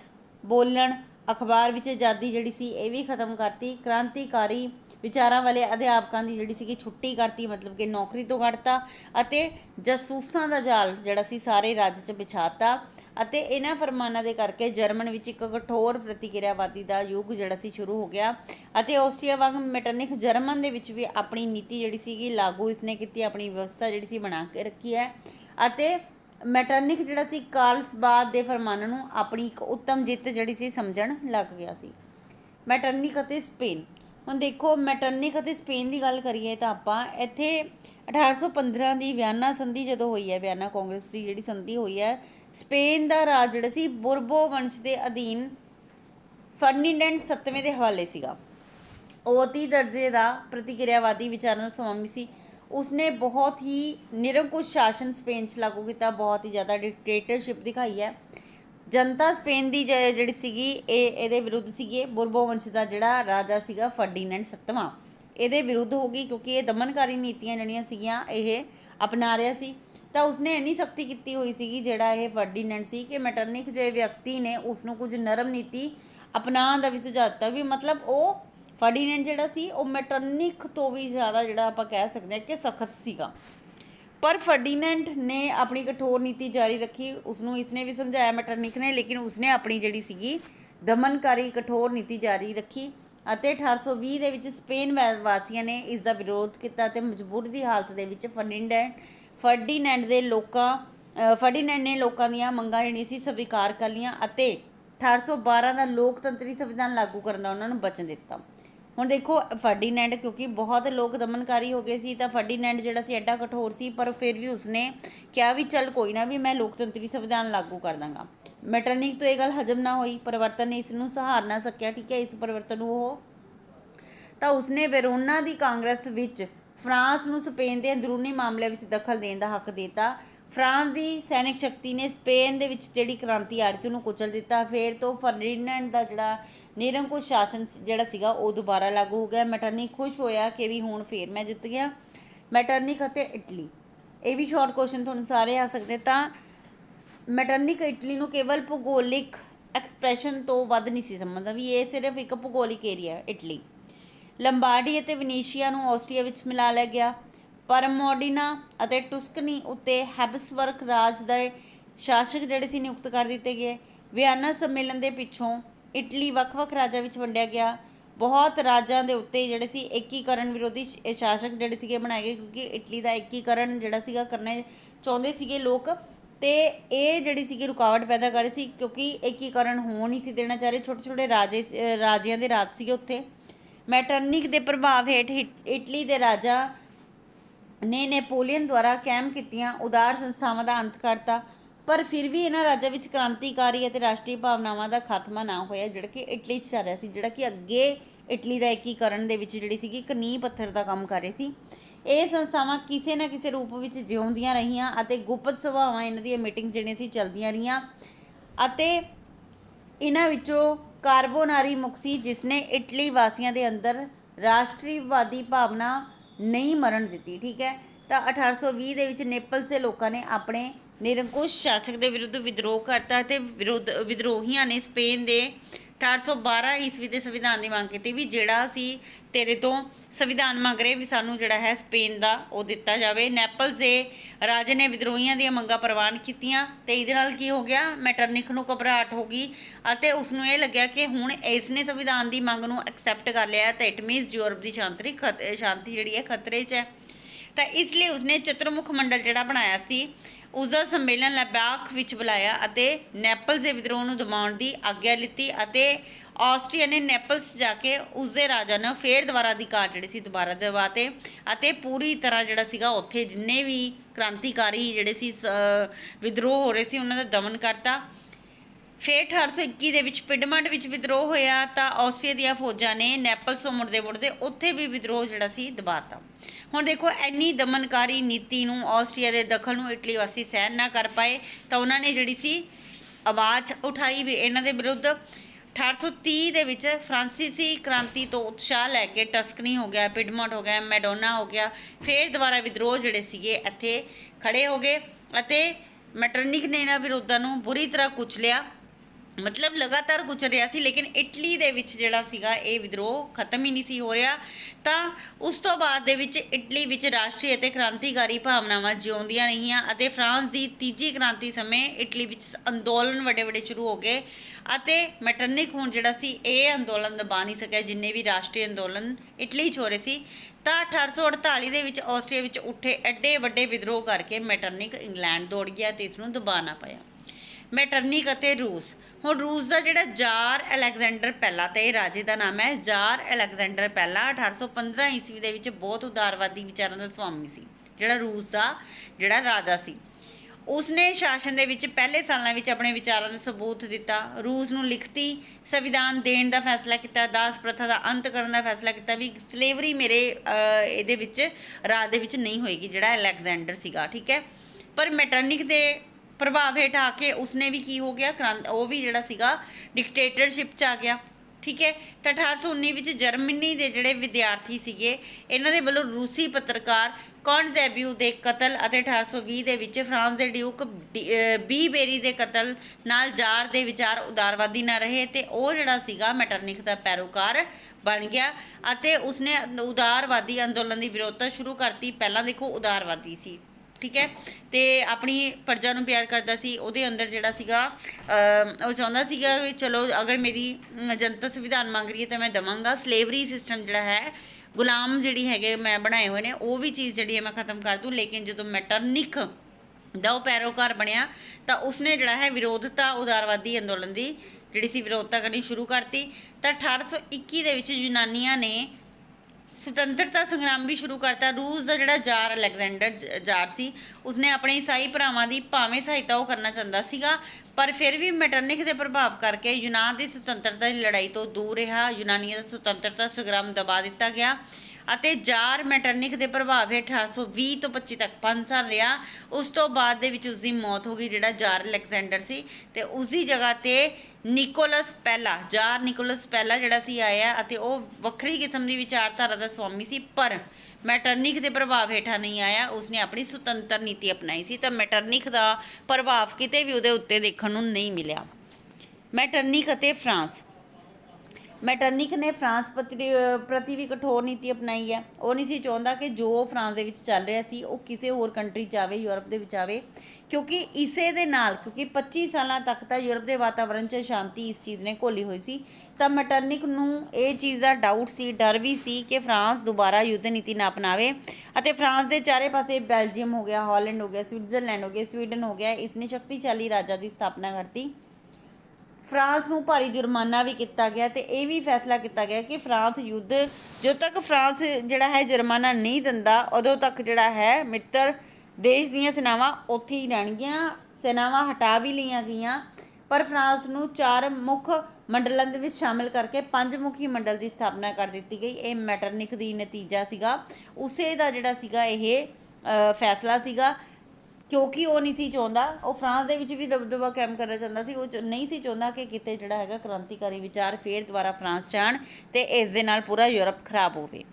ਬੋਲਣ, ਅਖਬਾਰ ਵਿੱਚ ਆਜ਼ਾਦੀ ਜਿਹੜੀ ਸੀ, ਇਹ ਵੀ ਖਤਮ ਕਰਤੀ। ਕ੍ਰਾਂਤੀਕਾਰੀ ਵਿਚਾਰਾਂ ਵਾਲੇ ਅਧਿਆਪਕਾਂ ਦੀ ਜਿਹੜੀ ਸੀਗੀ ਛੁੱਟੀ ਕਰਤੀ, ਮਤਲਬ ਕਿ ਨੌਕਰੀ ਤੋਂ ਕੱਢਤਾ ਅਤੇ ਜਾਸੂਸਾਂ ਦਾ ਜਾਲ ਜਿਹੜਾ ਸੀ ਸਾਰੇ ਰਾਜ 'ਚ ਵਿਛਾਤਾ ਅਤੇ ਇਹਨਾਂ ਫਰਮਾਨਾਂ ਦੇ ਕਰਕੇ ਜਰਮਨ ਵਿੱਚ ਇੱਕ ਕਠੋਰ ਪ੍ਰਤੀਕਿਰਿਆਵਾਦੀ ਦਾ ਯੁੱਗ ਜਿਹੜਾ ਸੀ ਸ਼ੁਰੂ ਹੋ ਗਿਆ ਅਤੇ ਆਸਟਰੀਆ ਵਾਂਗ ਮੈਟਰਨਿਕ ਜਰਮਨ ਦੇ ਵਿੱਚ ਵੀ ਆਪਣੀ ਨੀਤੀ ਜਿਹੜੀ ਸੀਗੀ ਲਾਗੂ ਇਸਨੇ ਕੀਤੀ, ਆਪਣੀ ਵਿਵਸਥਾ ਜਿਹੜੀ ਸੀ ਬਣਾ ਕੇ ਰੱਖੀ ਹੈ ਅਤੇ ਮੈਟਰਨਿਕ ਜਿਹੜਾ ਸੀ ਕਾਰਲਸਬਾਦ ਦੇ ਫਰਮਾਨਾਂ ਨੂੰ ਆਪਣੀ ਇੱਕ ਉੱਤਮ ਜਿੱਤ ਜਿਹੜੀ ਸੀ ਸਮਝਣ ਲੱਗ ਗਿਆ ਸੀ। ਮੈਟਰਨਿਕ ਅਤੇ ਸਪੇਨ ਹੁਣ ਦੇਖੋ ਮੈਟਰਨਿਕ ਅਤੇ ਸਪੇਨ ਦੀ ਗੱਲ ਕਰੀਏ ਤਾਂ ਆਪਾਂ, ਇੱਥੇ 1815 ਦੀ ਵਿਆਨਾ ਸੰਧੀ ਜਦੋਂ ਹੋਈ ਹੈ, ਵਿਆਨਾ ਕਾਂਗਰਸ ਦੀ ਜਿਹੜੀ ਸੰਧੀ ਹੋਈ ਹੈ, ਸਪੇਨ ਦਾ ਰਾਜ ਜਿਹੜਾ ਸੀ, ਬੁਰਬੋ ਵੰਸ਼ ਦੇ ਅਧੀਨ ਫਰਨੀਡੈਂਡ 7ਵੇਂ ਦੇ ਹਵਾਲੇ ਸੀਗਾ। ਔਤੀ ਦਰਜੇ ਦਾ ਪ੍ਰਤੀਕਿਰਿਆਵਾਦੀ ਵਿਚਾਰਾਂ ਦਾ ਸਵਾਮੀ ਸੀ। ਉਸਨੇ ਬਹੁਤ ਹੀ ਨਿਰੰਕੁਸ਼ ਸ਼ਾਸਨ ਸਪੇਨ 'ਚ ਲਾਗੂ ਕੀਤਾ, ਬਹੁਤ ਹੀ ਜ਼ਿਆਦਾ ਡਿਕਟੇਟਰਸ਼ਿਪ ਦਿਖਾਈ ਹੈ। ਜਨਤਾ ਸਪੇਨ ਦੀ ਜ- ਜਿਹੜੀ ਸੀਗੀ, ਇਹ ਇਹਦੇ ਵਿਰੁੱਧ ਸੀਗੀ। ਬੁਰਬੋ ਵੰਸ਼ ਦਾ ਜਿਹੜਾ ਰਾਜਾ ਸੀਗਾ ਫਰਡੀਨੈਂਡ ਸੱਤਵਾਂ। ਇਹਦੇ ਵਿਰੁੱਧ ਹੋ ਗਈ ਕਿਉਂਕਿ ਇਹ ਦਮਨਕਾਰੀ ਨੀਤੀਆਂ ਜਿਹੜੀਆਂ ਸੀਗੀਆਂ, ਇਹ ਅਪਣਾ ਰਿਹਾ ਸੀ। ਤਾਂ ਉਸਨੇ ਇੰਨੀ ਸਖਤੀ ਕੀਤੀ ਹੋਈ ਸੀਗੀ ਜਿਹੜਾ ਇਹ ਫਰਡੀਨੈਂਡ ਸੀ ਕਿ ਮੈਟਰਨਿਕ ਜੇ ਵਿਅਕਤੀ ਨੇ ਉਸ ਨੂੰ ਕੁਝ ਨਰਮ ਨੀਤੀ ਅਪਣਾਉਣ ਦਾ ਵੀ ਸੁਝਾਅ ਦਿੱਤਾ ਵੀ ਮਤਲਬ ਉਹ ਫਰਡੀਨੈਂਡ ਜਿਹੜਾ ਸੀ, ਉਹ ਮੈਟਰਨਿਕ ਤੋਂ ਵੀ ਜ਼ਿਆਦਾ ਜਿਹੜਾ ਆਪਾਂ ਕਹਿ ਸਕਦੇ ਹਾਂ ਕਿ ਸਖਤ ਸੀਗਾ। ਪਰ ਫਰਡੀਨੈਂਡ ਨੇ ਆਪਣੀ ਕਠੋਰ ਨੀਤੀ ਜਾਰੀ ਰੱਖੀ ਉਸ ਨੂੰ ਇਸਨੇ ਵੀ ਸਮਝਾਇਆ ਮੈਟਰਨਿਕ ਨੇ, ਲੇਕਿਨ ਉਸਨੇ ਆਪਣੀ ਜਿਹੜੀ ਸੀਗੀ ਦਮਨਕਾਰੀ ਕਠੋਰ ਨੀਤੀ ਜਾਰੀ ਰੱਖੀ ਅਤੇ 1820 ਦੇ ਵਿੱਚ ਸਪੇਨ ਵੈ- ਵਾਸੀਆਂ ਨੇ ਇਸ ਦਾ ਵਿਰੋਧ ਕੀਤਾ ਤੇ ਮਜਬੂਰੀ ਦੀ ਹਾਲਤ ਦੇ ਵਿੱਚ ਫਰਡੀਨੈਂਡ ਫਰਡੀਨੈਂਡ ਦੇ ਲੋਕਾਂ ਫਰਡੀਨੈਂਡ ਨੇ ਲੋਕਾਂ ਦੀਆਂ ਮੰਗਾਂ ਜਿਹੜੀਆਂ ਸੀ ਸਵੀਕਾਰ ਕਰ ਲਈਆਂ ਅਤੇ 1812 ਦਾ ਲੋਕਤੰਤਰੀ ਸੰਵਿਧਾਨ ਲਾਗੂ ਕਰਨ ਦਾ ਉਹਨਾਂ ਨੂੰ ਬਚਨ ਦਿੱਤਾ। ਹੁਣ ਦੇਖੋ ਫਰਡੀਨੈਂਡ ਕਿਉਂਕਿ ਬਹੁਤ ਲੋਕ ਦਮਨਕਾਰੀ ਹੋ ਗਏ ਸੀ ਤਾਂ ਫਰਡੀਨੈਂਡ ਜਿਹੜਾ ਸੀ ਐਡਾ ਕਠੋਰ ਸੀ, ਪਰ ਫਿਰ ਵੀ ਉਸਨੇ ਕਿਹਾ ਵੀ ਚੱਲ ਕੋਈ ਨਾ ਵੀ ਮੈਂ ਲੋਕਤੰਤਰੀ ਸੰਵਿਧਾਨ ਲਾਗੂ ਕਰ ਦਾਂਗਾ। ਮੈਟਰਨਿਕ ਤੋਂ ਇਹ ਗੱਲ ਹਜਮ ਨਾ ਹੋਈ, ਪਰਿਵਰਤਨ ਨੇ ਇਸ ਨੂੰ ਸਹਾਰ ਨਾ ਸਕਿਆ, ਠੀਕ ਹੈ, ਇਸ ਪਰਿਵਰਤਨ ਨੂੰ ਉਹ। ਤਾਂ ਉਸਨੇ ਵੈਰੋਨਾ ਦੀ ਕਾਂਗਰਸ ਵਿੱਚ ਫਰਾਂਸ ਨੂੰ ਸਪੇਨ ਦੇ ਅੰਦਰੂਨੀ ਮਾਮਲੇ ਵਿੱਚ ਦਖਲ ਦੇਣ ਦਾ ਹੱਕ ਦਿੱਤਾ। ਫਰਾਂਸ ਦੀ ਸੈਨਿਕ ਸ਼ਕਤੀ ਨੇ ਸਪੇਨ ਦੇ ਵਿੱਚ ਜਿਹੜੀ ਕ੍ਰਾਂਤੀ ਆ ਰਹੀ ਸੀ, ਉਹਨੂੰ ਕੁਚਲ ਦਿੱਤਾ। ਫਿਰ ਤੋਂ ਫਰਡੀਨੈਂਡ ਦਾ ਜਿਹੜਾ ਨਿਰੰਕੁਸ਼ ਸ਼ਾਸਨ ਜਿਹੜਾ ਸੀਗਾ, ਉਹ ਦੁਬਾਰਾ ਲਾਗੂ ਹੋ ਗਿਆ। ਮੈਟਰਨੀ ਖੁਸ਼ ਹੋਇਆ ਕਿ ਵੀ ਹੁਣ ਫੇਰ ਮੈਂ ਜਿੱਤ ਗਿਆ। ਮੈਟਰਨਿਕ ਅਤੇ ਇਟਲੀ। ਇਹ ਵੀ ਸ਼ਾਰਟ ਕੁਐਸਚਨ ਤੁਹਾਨੂੰ ਸਾਰੇ ਆ ਸਕਦੇ। ਤਾਂ ਮੈਟਰਨਿਕ ਇਟਲੀ ਨੂੰ ਕੇਵਲ ਭੂਗੋਲਿਕ ਐਕਸਪ੍ਰੈਸ਼ਨ ਤੋਂ ਵੱਧ ਨਹੀਂ ਸੀ ਸਮਝਦਾ ਵੀ ਇਹ ਸਿਰਫ ਇੱਕ ਭੂਗੋਲਿਕ ਏਰੀਆ ਹੈ ਇਟਲੀ। ਲੰਬਾਰਡੀ ਅਤੇ ਵਨੀਸ਼ੀਆ ਨੂੰ ਆਸਟਰੀਆ ਵਿੱਚ ਮਿਲਾ ਲਿਆ ਗਿਆ। ਪਰਮੋਡੀਨਾ ਅਤੇ ਟੁਸਕਨੀ ਉੱਤੇ ਹੈਬਸਬਰਗ ਰਾਜ ਦੇ ਸ਼ਾਸਕ ਜਿਹੜੇ ਸੀ, ਨਿਯੁਕਤ ਕਰ ਦਿੱਤੇ ਗਏ। ਵਿਆਨਾ ਸੰਮੇਲਨ ਦੇ ਪਿੱਛੋਂ ਇਟਲੀ ਵੱਖ-ਵੱਖ ਰਾਜਾਂ ਵਿੱਚ ਵੰਡਿਆ ਗਿਆ। ਬਹੁਤ ਰਾਜਾਂ ਦੇ ਉੱਤੇ ਜਿਹੜੇ ਸੀ ਏਕੀਕਰਨ ਵਿਰੋਧੀ ਸ਼- ਸ਼ਾਸਕ ਜਿਹੜੇ ਸੀਗੇ ਬਣਾਏ ਗਏ ਕਿਉਂਕਿ ਇਟਲੀ ਦਾ ਏਕੀਕਰਨ ਜਿਹੜਾ ਸੀਗਾ ਕਰਨਾ ਚਾਹੁੰਦੇ ਸੀਗੇ ਲੋਕ। ਤੇ ਇਹ ਜਿਹੜੀ ਸੀਗੀ ਰੁਕਾਵਟ ਪੈਦਾ ਕਰ ਰਹੀ ਸੀ ਕਿਉਂਕਿ ਏਕੀਕਰਨ ਹੋਣ ਨਹੀਂ ਸੀ ਦੇਣਾ ਚਾਹ ਰਹੇ ਛੋਟੇ ਛੋਟੇ ਰਾਜੇ ਸ- ਰਾਜਿਆਂ ਦੇ ਰਾਜ ਸੀਗੇ ਉੱਥੇ। ਮੈਟਰਨਿਕ ਦੇ ਪ੍ਰਭਾਵ ਹੇਠ ਇਟਲੀ ਦੇ ਰਾਜਾ ਨੇ ਨੈਪੋਲੀਅਨ ਦੁਆਰਾ ਕਾਇਮ ਕੀਤੀਆਂ ਉਦਾਰ ਸੰਸਥਾਵਾਂ ਦਾ ਅੰਤ ਕਰਤਾ। ਪਰ ਫਿਰ ਵੀ ਇਹਨਾਂ ਰਾਜਾਂ ਵਿੱਚ ਕ੍ਰਾਂਤੀਕਾਰੀ ਅਤੇ ਰਾਸ਼ਟਰੀ ਭਾਵਨਾਵਾਂ ਦਾ ਖਾਤਮਾ ਨਾ ਹੋਇਆ, ਜਿਹੜਾ ਕਿ ਇਟਲੀ 'ਚ ਚੱਲ ਰਿਹਾ ਸੀ, ਜਿਹੜਾ ਕਿ ਅੱਗੇ ਇਟਲੀ ਦਾ ਏਕੀਕਰਨ ਦੇ ਵਿੱਚ ਜਿਹੜੀ ਸੀਗੀ ਇੱਕ ਨੀਂਹ ਪੱਥਰ ਦਾ ਕੰਮ ਕਰ ਰਹੀ ਸੀ। ਇਹ ਸੰਸਥਾਵਾਂ ਕਿਸੇ ਨਾ ਕਿਸੇ ਰੂਪ ਵਿੱਚ ਜਿਉਂਦੀਆਂ ਰਹੀਆਂ ਅਤੇ ਗੁਪਤ ਸਭਾਵਾਂ ਇਹਨਾਂ ਦੀਆਂ ਮੀਟਿੰਗਸ ਜਿਹੜੀਆਂ ਸੀ ਚੱਲਦੀਆਂ ਰਹੀਆਂ ਅਤੇ ਇਹਨਾਂ ਵਿੱਚੋਂ ਕਾਰਬੋਨਾਰੀ ਮੁੱਖ ਸੀ ਜਿਸ ਨੇ ਇਟਲੀ ਵਾਸੀਆਂ ਦੇ ਅੰਦਰ ਰਾਸ਼ਟਰੀਵਾਦੀ ਭਾਵਨਾ ਨਹੀਂ ਮਰਨ ਦਿੱਤੀ, ਠੀਕ ਹੈ? ਤਾਂ 1820 ਦੇ ਵਿੱਚ ਨੇਪਲਸ ਦੇ ਲੋਕਾਂ ਨੇ ਆਪਣੇ ਨਿਰੰਕੁਸ਼ ਸ਼ਾਸਕ ਦੇ ਵਿਰੁੱਧ ਵਿਦਰੋਹ ਕਰਤਾ ਤੇ ਵਿਰੋਧ, ਵਿਦਰੋਹੀਆਂ ਨੇ ਸਪੇਨ ਦੇ 1812 ਈਸਵੀ ਦੇ ਸੰਵਿਧਾਨ ਦੀ ਮੰਗ ਕੀਤੀ ਵੀ ਜਿਹੜਾ ਸੀ ਤੇਰੇ ਤੋਂ ਸੰਵਿਧਾਨ ਮੰਗ ਰਹੇ ਵੀ ਸਾਨੂੰ ਜਿਹੜਾ ਹੈ ਸਪੇਨ ਦਾ ਉਹ ਦਿੱਤਾ ਜਾਵੇ। ਨੈਪਲਸ ਦੇ ਰਾਜੇ ਨੇ ਵਿਦਰੋਹੀਆਂ ਦੀਆਂ ਮੰਗਾਂ ਪ੍ਰਵਾਨ ਕੀਤੀਆਂ ਤੇ ਇਹਦੇ ਨਾਲ ਕੀ ਹੋ ਗਿਆ? ਮੈਟਰਨਿਕ ਨੂੰ ਘਬਰਾਹਟ ਹੋ ਗਈ ਅਤੇ ਉਸ ਨੂੰ ਇਹ ਲੱਗਿਆ ਕਿ ਹੁਣ ਇਸ ਨੇ ਸੰਵਿਧਾਨ ਦੀ ਮੰਗ ਨੂੰ ਐਕਸੈਪਟ ਕਰ ਲਿਆ ਤਾਂ ਇਟ ਮੀਨਸ ਯੂਰਪ ਦੀ ਸ਼ਾਂਤੀ ਖਤ- ਸ਼ਾਂਤੀ ਜਿਹੜੀ ਹੈ ਖਤਰੇ 'ਚ ਹੈ। ਤਾਂ ਇਸ ਲਈ ਉਸਨੇ ਚਤੁਰਮੁਖ ਮੰਡਲ ਜਿਹੜਾ ਬਣਾਇਆ ਸੀ ਉਸ ਦਾ ਸੰਮੇਲਨ ਲਬਾਖ ਵਿੱਚ ਬੁਲਾਇਆ ਅਤੇ ਨੈਪਲਸ ਦੇ ਵਿਦਰੋਹ ਨੂੰ ਦਬਾਉਣ ਦੀ ਆਗਿਆ ਲਿੱਤੀ ਅਤੇ ਆਸਟਰੀਆ ਨੇ ਨੈਪਲਸ 'ਚ ਜਾ ਕੇ ਉਸ ਦੇ ਰਾਜਾ ਨੂੰ ਫੇਰ ਦੁਬਾਰਾ ਅਧਿਕਾਰ ਜਿਹੜੇ ਸੀ ਦੁਬਾਰਾ ਦਿਵਾਤੇ ਅਤੇ ਪੂਰੀ ਤਰ੍ਹਾਂ ਜਿਹੜਾ ਸੀਗਾ ਉੱਥੇ ਜਿੰਨੇ ਵੀ ਕ੍ਰਾਂਤੀਕਾਰੀ ਜਿਹੜੇ ਸੀ ਸ- ਵਿਦਰੋਹ ਹੋ ਰਹੇ ਸੀ ਉਹਨਾਂ ਦਾ ਦਮਨ ਕਰਤਾ। ਫਿਰ 1821 ਦੇ ਵਿੱਚ ਪਿਡਮੰਡ ਵਿੱਚ ਵਿਦਰੋਹ ਹੋਇਆ ਤਾਂ ਆਸਟਰੀਆ ਦੀਆਂ ਫੌਜਾਂ ਨੇ ਨੈਪਲਸ ਤੋਂ ਮੁੜਦੇ ਮੁੜਦੇ ਉੱਥੇ ਵੀ ਵਿਦਰੋਹ ਜਿਹੜਾ ਸੀ ਦਬਾਤਾ। ਹੁਣ ਦੇਖੋ, ਇੰਨੀ ਦਮਨਕਾਰੀ ਨੀਤੀ ਨੂੰ ਆਸਟਰੀਆ ਦੇ ਦਖਲ ਨੂੰ ਇਟਲੀ ਵਾਸੀ ਸਹਿਣ ਨਾ ਕਰ ਪਾਏ ਤਾਂ ਉਹਨਾਂ ਨੇ ਜਿਹੜੀ ਸੀ ਆਵਾਜ਼ ਉਠਾਈ ਵੀ ਇਹਨਾਂ ਦੇ ਵਿਰੁੱਧ। 1830 ਦੇ ਵਿੱਚ ਫ੍ਰਾਂਸੀਸੀ ਕ੍ਰਾਂਤੀ ਤੋਂ ਉਤਸ਼ਾਹ ਲੈ ਕੇ ਟਸਕਨੀ ਹੋ ਗਿਆ ਪਿਡਮੌਂਟ ਹੋ ਗਿਆ, ਮੈਡੋਨਾ ਹੋ ਗਿਆ, ਫਿਰ ਦੁਬਾਰਾ ਵਿਦਰੋਹ ਜਿਹੜੇ ਸੀਗੇ ਇੱਥੇ ਖੜੇ ਹੋ ਗਏ ਅਤੇ ਮੈਟਰਨਿਕ ਨੇ ਇਹਨਾਂ ਵਿਰੋਧਾਂ ਨੂੰ ਬੁਰੀ ਤਰ੍ਹਾਂ ਕੁਚਲਿਆ ਮਤਲਬ ਲਗਾਤਾਰ ਗੁਜ਼ਰ ਰਿਹਾ ਸੀ, ਲੇਕਿਨ ਇਟਲੀ ਦੇ ਵਿੱਚ ਜਿਹੜਾ ਸੀਗਾ, ਇਹ ਵਿਦਰੋਹ ਖਤਮ ਹੀ ਨਹੀਂ ਸੀ ਹੋ ਰਿਹਾ। ਤਾਂ ਉਸ ਤੋਂ ਬਾਅਦ ਦੇ ਵਿੱਚ ਇਟਲੀ ਵਿੱਚ ਰਾਸ਼ਟਰੀ ਅਤੇ ਕ੍ਰਾਂਤੀਕਾਰੀ ਭਾਵਨਾਵਾਂ ਜਿਉਂਦੀਆਂ ਰਹੀਆਂ ਅਤੇ ਫਰਾਂਸ ਦੀ ਤੀਜੀ ਕ੍ਰਾਂਤੀ ਸਮੇਂ ਇਟਲੀ ਵਿੱਚ ਅੰਦੋਲਨ ਵੱਡੇ ਵੱਡੇ ਸ਼ੁਰੂ ਹੋ ਗਏ ਅਤੇ ਮੈਟਰਨਿਕ ਹੁਣ ਜਿਹੜਾ ਸੀ, ਇਹ ਅੰਦੋਲਨ ਦਬਾ ਨਹੀਂ ਸਕਿਆ, ਜਿੰਨੇ ਵੀ ਰਾਸ਼ਟਰੀ ਅੰਦੋਲਨ ਇਟਲੀ 'ਚ ਹੋ ਰਹੇ ਸੀ। ਤਾਂ 1848 ਦੇ ਵਿੱਚ ਆਸਟਰੀਆ ਵਿੱਚ ਉੱਠੇ ਐਡੇ ਵੱਡੇ ਵਿਦਰੋਹ ਕਰਕੇ ਮੈਟਰਨਿਕ ਇੰਗਲੈਂਡ ਦੌੜ ਗਿਆ ਤੇ ਇਸ ਨੂੰ ਦਬਾ ਪਿਆ ਮੈਟਰਨਿਕ ਅਤੇ ਰੂਸ। ਹੁਣ ਰੂਸ ਦਾ ਜਿਹੜਾ ਜ਼ਾਰ ਅਲੈਗਜ਼ੈਂਡਰ ਪਹਿਲਾ ਤੇ ਇਹ ਰਾਜੇ ਦਾ ਨਾਮ ਹੈ, ਜ਼ਾਰ ਅਲੈਗਜ਼ੈਂਡਰ ਪਹਿਲਾ 1815 ਈਸਵੀ ਦੇ ਵਿੱਚ ਬਹੁਤ ਉਦਾਰਵਾਦੀ ਵਿਚਾਰਾਂ ਦਾ ਸੁਆਮੀ ਸੀ, ਜਿਹੜਾ ਰੂਸ ਦਾ ਜਿਹੜਾ ਰਾਜਾ ਸੀ। ਉਸਨੇ ਸ਼ਾਸਨ ਦੇ ਵਿੱਚ ਪਹਿਲੇ ਸਾਲਾਂ ਵਿੱਚ ਆਪਣੇ ਵਿਚਾਰਾਂ ਦਾ ਸਬੂਤ ਦਿੱਤਾ, ਰੂਸ ਨੂੰ ਲਿਖਤੀ ਸੰਵਿਧਾਨ ਦੇਣ ਦਾ ਫੈਸਲਾ ਕੀਤਾ, ਦਾਸ ਪ੍ਰਥਾ ਦਾ ਅੰਤ ਕਰਨ ਦਾ ਫੈਸਲਾ ਕੀਤਾ ਵੀ ਸਲੇਵਰੀ ਮੇਰੇ ਇਹਦੇ ਵਿੱਚ ਰਾਜ ਦੇ ਵਿੱਚ ਨਹੀਂ ਹੋਏਗੀ, ਜਿਹੜਾ ਅਲੈਗਜ਼ੈਂਡਰ ਸੀਗਾ, ਠੀਕ ਹੈ। ਪਰ ਮੈਟਰਨਿਕ ਦੇ ਪ੍ਰਭਾਵ ਹੇਠ ਆ ਕੇ ਉਸਨੇ ਵੀ ਕੀ ਹੋ ਗਿਆ? ਕ੍ਰਾਂਤ ਉਹ ਵੀ ਜਿਹੜਾ ਸੀਗਾ ਡਿਕਟੇਟਰਸ਼ਿਪ ਚ ਆ ਗਿਆ। ਠੀਕ ਹੈ? ਤਾਂ 1819 ਵਿੱਚ ਜਰਮਨੀ ਦੇ ਜਿਹੜੇ ਵਿਦਿਆਰਥੀ ਸੀਗੇ, ਇਹਨਾਂ ਦੇ ਵੱਲੋਂ ਰੂਸੀ ਪੱਤਰਕਾਰ ਕੌਨਜ਼ੈਬਿਊ ਦੇ ਕਤਲ ਅਤੇ 1820 ਦੇ ਵਿੱਚ ਫਰਾਂਸ ਦੇ ਡਿਊਕ ਡੀ- ਬੀ ਬੇਰੀ ਦੇ ਕਤਲ ਨਾਲ ਜ਼ਾਰ ਦੇ ਵਿਚਾਰ ਉਦਾਰਵਾਦੀ ਨਾ ਰਹੇ ਤੇ ਉਹ ਜਿਹੜਾ ਸੀਗਾ ਮੈਟਰਨਿਕ ਦਾ ਪੈਰੋਕਾਰ ਬਣ ਗਿਆ ਅਤੇ ਉਸਨੇ ਉਦਾਰਵਾਦੀ ਅੰਦੋਲਨ ਦੀ ਵਿਰੋਧਤਾ ਸ਼ੁਰੂ ਕਰਤੀ। ਪਹਿਲਾਂ ਦੇਖੋ, ਉਦਾਰਵਾਦੀ ਸੀ। ਠੀਕ ਹੈ? ਤੇ ਆਪਣੀ ਪਰਜ਼ਾ ਨੂੰ ਪਿਆਰ ਕਰਦਾ ਸੀ, ਉਹਦੇ ਅੰਦਰ ਜਿਹੜਾ ਸੀਗਾ ਉਹ ਚਾਹੁੰਦਾ ਸੀਗਾ ਵੀ ਚਲੋ ਅਗਰ ਮੇਰੀ ਜਨਤਾ ਸੰਵਿਧਾਨ ਮੰਗ ਰਹੀ ਹੈ ਤਾਂ ਮੈਂ ਦਵਾਂਗਾ। ਸਲੇਵਰੀ ਸਿਸਟਮ ਜਿਹੜਾ ਹੈ, ਗੁਲਾਮ ਜਿਹੜੀ ਹੈਗੇ ਮੈਂ ਬਣਾਏ ਹੋਏ ਨੇ, ਉਹ ਵੀ ਚੀਜ਼ ਜਿਹੜੀ ਹੈ ਮੈਂ ਖਤਮ ਕਰ ਦੂੰ। ਲੇਕਿਨ ਜਦੋਂ ਮੈਟਰਨਿਕ ਦਾ ਉਹ ਪੈਰੋਕਾਰ ਬਣਿਆ, ਤਾਂ ਉਸਨੇ ਜਿਹੜਾ ਹੈ ਵਿਰੋਧਤਾ ਉਦਾਰਵਾਦੀ ਅੰਦੋਲਨ ਦੀ ਜਿਹੜੀ ਸੀ ਵਿਰੋਧਤਾ ਕਰਨੀ ਸ਼ੁਰੂ ਕਰਤੀ। ਤਾਂ 1821 ਦੇ ਵਿੱਚ ਯੂਨਾਨੀਆਂ ਨੇ ਸੁਤੰਤਰਤਾ ਸੰਗਰਾਮ ਵੀ ਸ਼ੁਰੂ ਕਰਤਾ। ਰੂਸ ਦਾ ਜਿਹੜਾ ਜ਼ਾਰ, ਅਲੈਗਜ਼ੈਂਡਰ ਜ਼ਾਰ ਸੀ, ਉਸਨੇ ਆਪਣੇ ਈਸਾਈ ਭਰਾਵਾਂ ਦੀ ਭਾਵੇਂ ਸਹਾਇਤਾ ਉਹ ਕਰਨਾ ਚਾਹੁੰਦਾ ਸੀਗਾ, ਪਰ ਫਿਰ ਵੀ ਮੈਟਰਨਿਕ ਦੇ ਪ੍ਰਭਾਵ ਕਰਕੇ ਯੂਨਾਨ ਦੀ ਸੁਤੰਤਰਤਾ ਦੀ ਲੜਾਈ ਤੋਂ ਦੂਰ ਰਿਹਾ। ਯੂਨਾਨੀਆਂ ਦਾ ਸੁਤੰਤਰਤਾ ਸੰਗਰਾਮ ਦਬਾ ਦਿੱਤਾ ਗਿਆ। ਅਤੇ ਜ਼ਾਰ ਮੈਟਰਨਿਕ ਦੇ ਪ੍ਰਭਾਵ ਹੇਠ 1820 ਤੋਂ 25 ਤੱਕ 5 ਸਾਲ ਰਿਹਾ। ਉਸ ਤੋਂ ਬਾਅਦ ਦੇ ਵਿੱਚ ਉਸ ਦੀ ਮੌਤ ਹੋ ਗਈ, ਜਿਹੜਾ ਜ਼ਾਰ ਅਲੈਗਜ਼ੈਂਡਰ ਸੀ। ਤੇ ਉਸ ਦੀ ਜਗ੍ਹਾ ਤੇ ਨਿਕੋਲਸ ਪਹਿਲਾ ਜ਼ਾਰ ਨਿਕੋਲਸ ਪਹਿਲਾ ਜਿਹੜਾ ਸੀ ਆਇਆ ਅਤੇ ਉਹ ਵੱਖਰੀ ਕਿਸਮ ਦੀ ਵਿਚਾਰਧਾਰਾ ਦਾ ਸਵਾਮੀ ਸੀ, ਪਰ ਮੈਟਰਨਿਕ ਦੇ ਪ੍ਰਭਾਵ ਹੇਠਾਂ ਨਹੀਂ ਆਇਆ। ਉਸਨੇ ਆਪਣੀ ਸੁਤੰਤਰ ਨੀਤੀ ਅਪਣਾਈ ਸੀ, ਤਾਂ ਮੈਟਰਨਿਕ ਦਾ ਪ੍ਰਭਾਵ ਕਿਤੇ ਵੀ ਉਹਦੇ ਉੱਤੇ ਦੇਖਣ ਨੂੰ ਨਹੀਂ ਮਿਲਿਆ। ਮੈਟਰਨਿਕ ਅਤੇ ਫਰਾਂਸ ਮੈਟਰਨਿਕ ਨੇ ਫਰਾਂਸ ਪ੍ਰਤੀ ਪ੍ਰਤੀ ਵੀ ਕਠੋਰ ਨੀਤੀ ਅਪਣਾਈ ਹੈ। ਉਹ ਨਹੀਂ ਸੀ ਚਾਹੁੰਦਾ ਕਿ ਜੋ ਫਰਾਂਸ ਦੇ ਵਿੱਚ ਚੱਲ ਰਿਹਾ ਸੀ, ਉਹ ਕਿਸੇ ਹੋਰ ਕੰਟਰੀ 'ਚ ਆਵੇ, ਯੂਰਪ ਦੇ ਵਿੱਚ ਆਵੇ। ਕਿਉਂਕਿ ਇਸੇ ਦੇ ਨਾਲ, ਕਿਉਂਕਿ 25 ਸਾਲਾਂ ਤੱਕ ਤਾਂ ਯੂਰਪ ਦੇ ਵਾਤਾਵਰਣ 'ਚ ਸ਼ਾਂਤੀ ਇਸ ਚੀਜ਼ ਨੇ ਘੋਲੀ ਹੋਈ ਸੀ। ਤਾਂ ਮੈਟਰਨਿਕ ਨੂੰ ਇਹ ਚੀਜ਼ ਦਾ ਡਾਊਟ ਸੀ, ਡਰ ਵੀ ਸੀ ਕਿ ਫਰਾਂਸ ਦੁਬਾਰਾ ਯੁੱਧ ਨੀਤੀ ਨਾ ਅਪਣਾਵੇ। ਅਤੇ ਫਰਾਂਸ ਦੇ ਚਾਰੇ ਪਾਸੇ ਬੈਲਜੀਅਮ ਹੋ ਗਿਆ, ਹਾਲੈਂਡ ਹੋ ਗਿਆ, ਸਵਿਟਜ਼ਰਲੈਂਡ ਹੋ ਗਿਆ, ਸਵੀਡਨ ਹੋ ਗਿਆ, ਇਸ ਨੇ ਸ਼ਕਤੀਸ਼ਾਲੀ ਰਾਜਾਂ ਦੀ ਸਥਾਪਨਾ ਕਰਤੀ। ਫਰਾਂਸ ਨੂੰ ਭਾਰੀ ਜੁਰਮਾਨਾ ਵੀ ਕੀਤਾ ਗਿਆ ਤੇ ਇਹ ਵੀ ਫੈਸਲਾ ਕੀਤਾ ਗਿਆ ਕਿ ਫਰਾਂਸ ਯੁੱਧ, ਜਦੋਂ ਤੱਕ ਫਰਾਂਸ ਜਿਹੜਾ ਹੈ ਜੁਰਮਾਨਾ ਨਹੀਂ ਦਿੰਦਾ, ਉਦੋਂ ਤੱਕ ਜਿਹੜਾ ਹੈ ਮਿੱਤਰ ਦੇਸ਼ ਦੀਆਂ ਸੈਨਾਵਾਂ ਉੱਥੇ ਹੀ ਰਹਿਣਗੀਆਂ, ਸੈਨਾਵਾਂ ਹਟਾ ਵੀ ਲਈਆਂ ਗਈਆਂ। ਪਰ ਫਰਾਂਸ ਨੂੰ ਚਾਰ ਮੁੱਖ ਮੰਡਲਾਂ ਦੇ ਵਿੱਚ ਸ਼ਾਮਿਲ ਕਰਕੇ ਪੰਜ ਮੁਖੀ ਮੰਡਲ ਦੀ ਸਥਾਪਨਾ ਕਰ ਦਿੱਤੀ ਗਈ। ਇਹ ਮੈਟਰਨਿਕ ਦੀ ਨਤੀਜਾ ਸੀਗਾ। ਉਸੇ ਦਾ ਜਿਹੜਾ ਸੀਗਾ ਇਹ ਫੈਸਲਾ ਸੀਗਾ। ਕਿਉਂਕਿ ਉਹ ਨਹੀਂ ਸੀ ਚਾਹੁੰਦਾ, ਉਹ ਫਰਾਂਸ ਦੇ ਵਿੱਚ ਵੀ ਦਬਦਬਾ ਕਾਇਮ ਕਰਨਾ ਚਾਹੁੰਦਾ ਸੀ, ਉਹ ਚ- ਨਹੀਂ ਸੀ ਚਾਹੁੰਦਾ ਕਿ ਕਿਤੇ ਜਿਹੜਾ ਹੈਗਾ ਕ੍ਰਾਂਤੀਕਾਰੀ ਵਿਚਾਰ ਫੇਰ ਦੁਬਾਰਾ ਫਰਾਂਸ 'ਚ ਆਉਣ ਤੇ ਇਸ ਦੇ ਨਾਲ ਪੂਰਾ ਯੂਰਪ ਖਰਾਬ ਹੋਵੇ।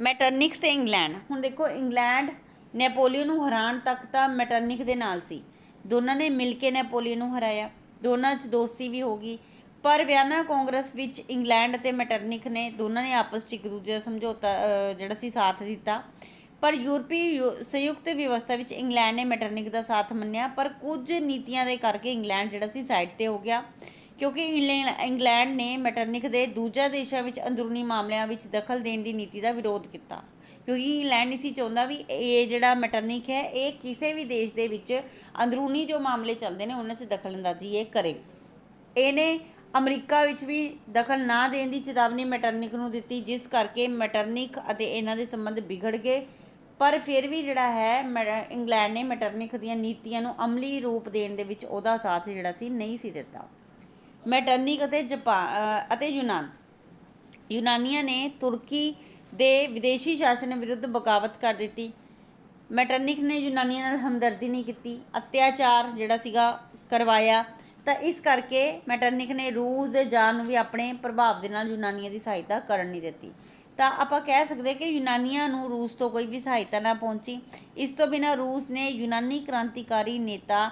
ਮੈਟਰਨਿਕ ਤੇ ਇੰਗਲੈਂਡ, ਹੁਣ ਦੇਖੋ ਇੰਗਲੈਂਡ ਨੈਪੋਲੀਅਨ ਨੂੰ ਹਰਾਉਣ ਤੱਕ ਤਾਂ ਮੈਟਰਨਿਕ ਦੇ ਨਾਲ ਸੀ। ਦੋਨਾਂ ਨੇ ਮਿਲ ਕੇ ਨੈਪੋਲੀਅਨ ਨੂੰ ਹਰਾਇਆ, ਦੋਨਾਂ 'ਚ ਦੋਸਤੀ ਵੀ ਹੋ ਗਈ, ਪਰ ਵਿਆਨਾ ਕਾਂਗਰਸ ਵਿੱਚ ਇੰਗਲੈਂਡ ਅਤੇ ਮੈਟਰਨਿਕ ਨੇ ਦੋਨਾਂ ਨੇ ਆਪਸ 'ਚ ਇੱਕ ਦੂਜੇ ਦਾ ਸਮਝੌਤਾ ਜਿਹੜਾ ਸੀ ਸਾਥ ਦਿੱਤਾ। ਪਰ ਯੂਰਪੀ ਯੂ- ਸੰਯੁਕਤ ਵਿਵਸਥਾ ਵਿੱਚ ਇੰਗਲੈਂਡ ਨੇ ਮੈਟਰਨਿਕ ਦਾ ਸਾਥ ਮੰਨਿਆ, ਪਰ ਕੁਝ ਨੀਤੀਆਂ ਦੇ ਕਰਕੇ ਇੰਗਲੈਂਡ ਜਿਹੜਾ ਸੀ ਸਾਈਡ ਤੇ ਹੋ ਗਿਆ। ਕਿਉਂਕਿ ਇੰਗਲੈ- ਇੰਗਲੈਂਡ ਨੇ ਮੈਟਰਨਿਕ ਦੇ ਦੂਜਾ ਦੇਸ਼ਾਂ ਵਿੱਚ ਅੰਦਰੂਨੀ ਮਾਮਲਿਆਂ ਵਿੱਚ ਦਖਲ ਦੇਣ ਦੀ ਨੀਤੀ ਦਾ ਵਿਰੋਧ ਕੀਤਾ। ਕਿਉਂਕਿ ਇੰਗਲੈਂਡ ਨਹੀਂ ਸੀ ਚਾਹੁੰਦਾ ਵੀ ਇਹ ਜਿਹੜਾ ਮੈਟਰਨਿਕ ਹੈ, ਇਹ ਕਿਸੇ ਵੀ ਦੇਸ਼ ਦੇ ਵਿੱਚ ਅੰਦਰੂਨੀ ਜੋ ਮਾਮਲੇ ਚੱਲਦੇ ਨੇ, ਉਹਨਾਂ 'ਚ ਦਖਲਅੰਦਾਜ਼ੀ ਇਹ ਕਰੇ। ਇਹਨੇ ਅਮਰੀਕਾ ਵਿੱਚ ਵੀ ਦਖਲ ਨਾ ਦੇਣ ਦੀ ਚੇਤਾਵਨੀ ਮੈਟਰਨਿਕ ਨੂੰ ਦਿੱਤੀ, ਜਿਸ ਕਰਕੇ ਮੈਟਰਨਿਕ ਅਤੇ ਇਹਨਾਂ ਦੇ ਸੰਬੰਧ ਵਿਗੜ ਗਏ। ਪਰ ਫਿਰ ਵੀ ਜਿਹੜਾ ਹੈ ਮੈ- ਇੰਗਲੈਂਡ ਨੇ ਮੈਟਰਨਿਕ ਦੀਆਂ ਨੀਤੀਆਂ ਨੂੰ ਅਮਲੀ ਰੂਪ ਦੇਣ ਦੇ ਵਿੱਚ ਉਹਦਾ ਸਾਥ ਜਿਹੜਾ ਸੀ ਨਹੀਂ ਸੀ ਦਿੱਤਾ। ਮੈਟਰਨਿਕ ਅਤੇ ਜਾਪਾਨ ਅਤੇ ਯੂਨਾਨ। ਯੂਨਾਨੀਆਂ ਨੇ ਤੁਰਕੀ ਦੇ ਵਿਦੇਸ਼ੀ ਸ਼ਾਸਨ ਵਿਰੁੱਧ ਬਗਾਵਤ ਕਰ ਦਿੱਤੀ। ਮੈਟਰਨਿਕ ਨੇ ਯੂਨਾਨੀਆਂ ਨਾਲ ਹਮਦਰਦੀ ਨਹੀਂ ਕੀਤੀ। ਅਤਿਆਚਾਰ ਜਿਹੜਾ ਸੀਗਾ ਕਰਵਾਇਆ। ਤਾਂ ਇਸ ਕਰਕੇ ਮੈਟਰਨਿਕ ਨੇ ਰੂਸ ਦੇ ਜਾਨ ਨੂੰ ਵੀ ਆਪਣੇ ਪ੍ਰਭਾਵ ਦੇ ਨਾਲ ਯੂਨਾਨੀਆਂ ਦੀ ਸਹਾਇਤਾ ਕਰਨ ਨਹੀਂ ਦਿੱਤੀ। ਤਾਂ ਆਪਾਂ ਕਹਿ ਸਕਦੇ ਕਿ ਯੂਨਾਨੀਆਂ ਨੂੰ ਰੂਸ ਤੋਂ ਕੋਈ ਵੀ ਸਹਾਇਤਾ ਨਾ ਪਹੁੰਚੀ। ਇਸ ਤੋਂ ਬਿਨਾਂ ਰੂਸ ਨੇ ਯੂਨਾਨੀ ਕ੍ਰਾਂਤੀਕਾਰੀ ਨੇਤਾ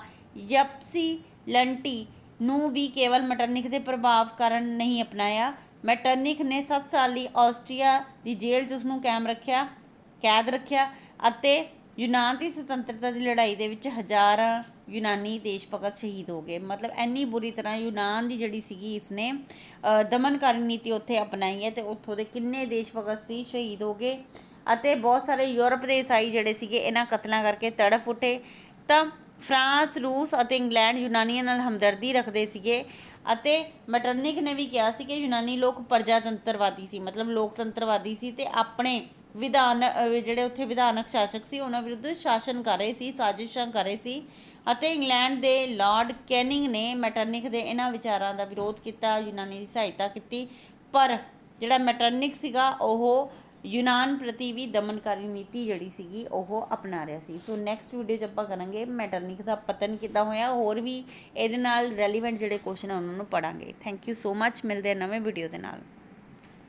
ਯਪਸੀ ਲੰਟੀ ਨੂੰ ਵੀ ਕੇਵਲ ਮੈਟਰਨਿਕ ਦੇ ਪ੍ਰਭਾਵ ਕਾਰਨ ਨਹੀਂ ਅਪਣਾਇਆ। ਮੈਟਰਨਿਕ ਨੇ 7 ਲਈ ਆਸਟਰੀਆ ਦੀ ਜੇਲ੍ਹ 'ਚ ਉਸ ਨੂੰ ਕਾਇਮ ਰੱਖਿਆ, ਕੈਦ ਰੱਖਿਆ ਅਤੇ ਯੂਨਾਨ ਦੀ ਸੁਤੰਤਰਤਾ ਦੀ ਲੜਾਈ ਦੇ ਵਿੱਚ ਹਜ਼ਾਰਾਂ ਯੂਨਾਨੀ ਦੇਸ਼ ਭਗਤ ਸ਼ਹੀਦ ਹੋ ਗਏ। ਮਤਲਬ ਇੰਨੀ ਬੁਰੀ ਤਰ੍ਹਾਂ ਯੂਨਾਨ ਦੀ ਜਿਹੜੀ ਸੀਗੀ ਇਸਨੇ ਦਮਨਕਾਰੀ ਨੀਤੀ ਉੱਥੇ ਅਪਣਾਈ ਹੈ ਤੇ ਉੱਥੋਂ ਦੇ ਕਿੰਨੇ ਦੇਸ਼ ਭਗਤ ਸੀ ਸ਼ਹੀਦ ਹੋ ਗਏ ਅਤੇ ਬਹੁਤ ਸਾਰੇ ਯੂਰਪ ਦੇ ਈਸਾਈ ਜਿਹੜੇ ਸੀਗੇ, ਇਹਨਾਂ ਕਤਲਾਂ ਕਰਕੇ ਤੜਫ ਉੱਠੇ। ਤਾਂ ਫਰਾਂਸ, ਰੂਸ ਅਤੇ ਇੰਗਲੈਂਡ ਯੂਨਾਨੀਆਂ ਨਾਲ ਹਮਦਰਦੀ ਰੱਖਦੇ ਸੀਗੇ ਅਤੇ ਮਟਰਨਿਕ ਨੇ ਵੀ ਕਿਹਾ ਸੀ ਕਿ ਯੂਨਾਨੀ ਲੋਕ ਪ੍ਰਜਾਤੰਤਰਵਾਦੀ ਸੀ, ਮਤਲਬ ਲੋਕਤੰਤਰਵਾਦੀ ਸੀ ਤੇ ਆਪਣੇ ਵਿਧਾਨ ਜਿਹੜੇ ਉੱਥੇ ਵਿਧਾਨਕ ਸ਼ਾਸਕ ਸੀ, ਉਹਨਾਂ ਵਿਰੁੱਧ ਸ਼ਾਸਨ ਕਰ ਰਹੇ ਸੀ, ਸਾਜ਼ਿਸ਼ਾਂ ਕਰ ਰਹੇ ਸੀ। ਅਤੇ ਇੰਗਲੈਂਡ ਦੇ ਲਾਰਡ ਕੈਨਿੰਗ ਨੇ ਮੈਟਰਨਿਕ ਦੇ ਇਹਨਾਂ ਵਿਚਾਰਾਂ ਦਾ ਵਿਰੋਧ ਕੀਤਾ, ਯੂਨਾਨੀ ਦੀ ਸਹਾਇਤਾ ਕੀਤੀ, ਪਰ ਜਿਹੜਾ ਮੈਟਰਨਿਕ ਸੀਗਾ, ਉਹ ਯੂਨਾਨ ਪ੍ਰਤੀ ਵੀ ਦਮਨਕਾਰੀ ਨੀਤੀ ਜਿਹੜੀ ਸੀਗੀ, ਉਹ ਅਪਣਾ ਰਿਹਾ ਸੀ। ਸੋ ਨੈਕਸਟ ਵੀਡੀਓ 'ਚ ਆਪਾਂ ਕਰਾਂਗੇ ਮੈਟਰਨਿਕ ਦਾ ਪਤਨ ਕਿੱਦਾਂ ਹੋਇਆ, ਹੋਰ ਵੀ ਇਹਦੇ ਨਾਲ ਰੈਲੀਵੈਂਟ ਜਿਹੜੇ ਕੁਐਸਚਨ ਆ, ਉਹਨਾਂ ਨੂੰ ਪੜਾਂਗੇ ਥੈਂਕ ਯੂ ਸੋ ਮੱਚ ਮਿਲਦੇ ਆ ਨਵੇਂ ਵੀਡੀਓ ਦੇ ਨਾਲ।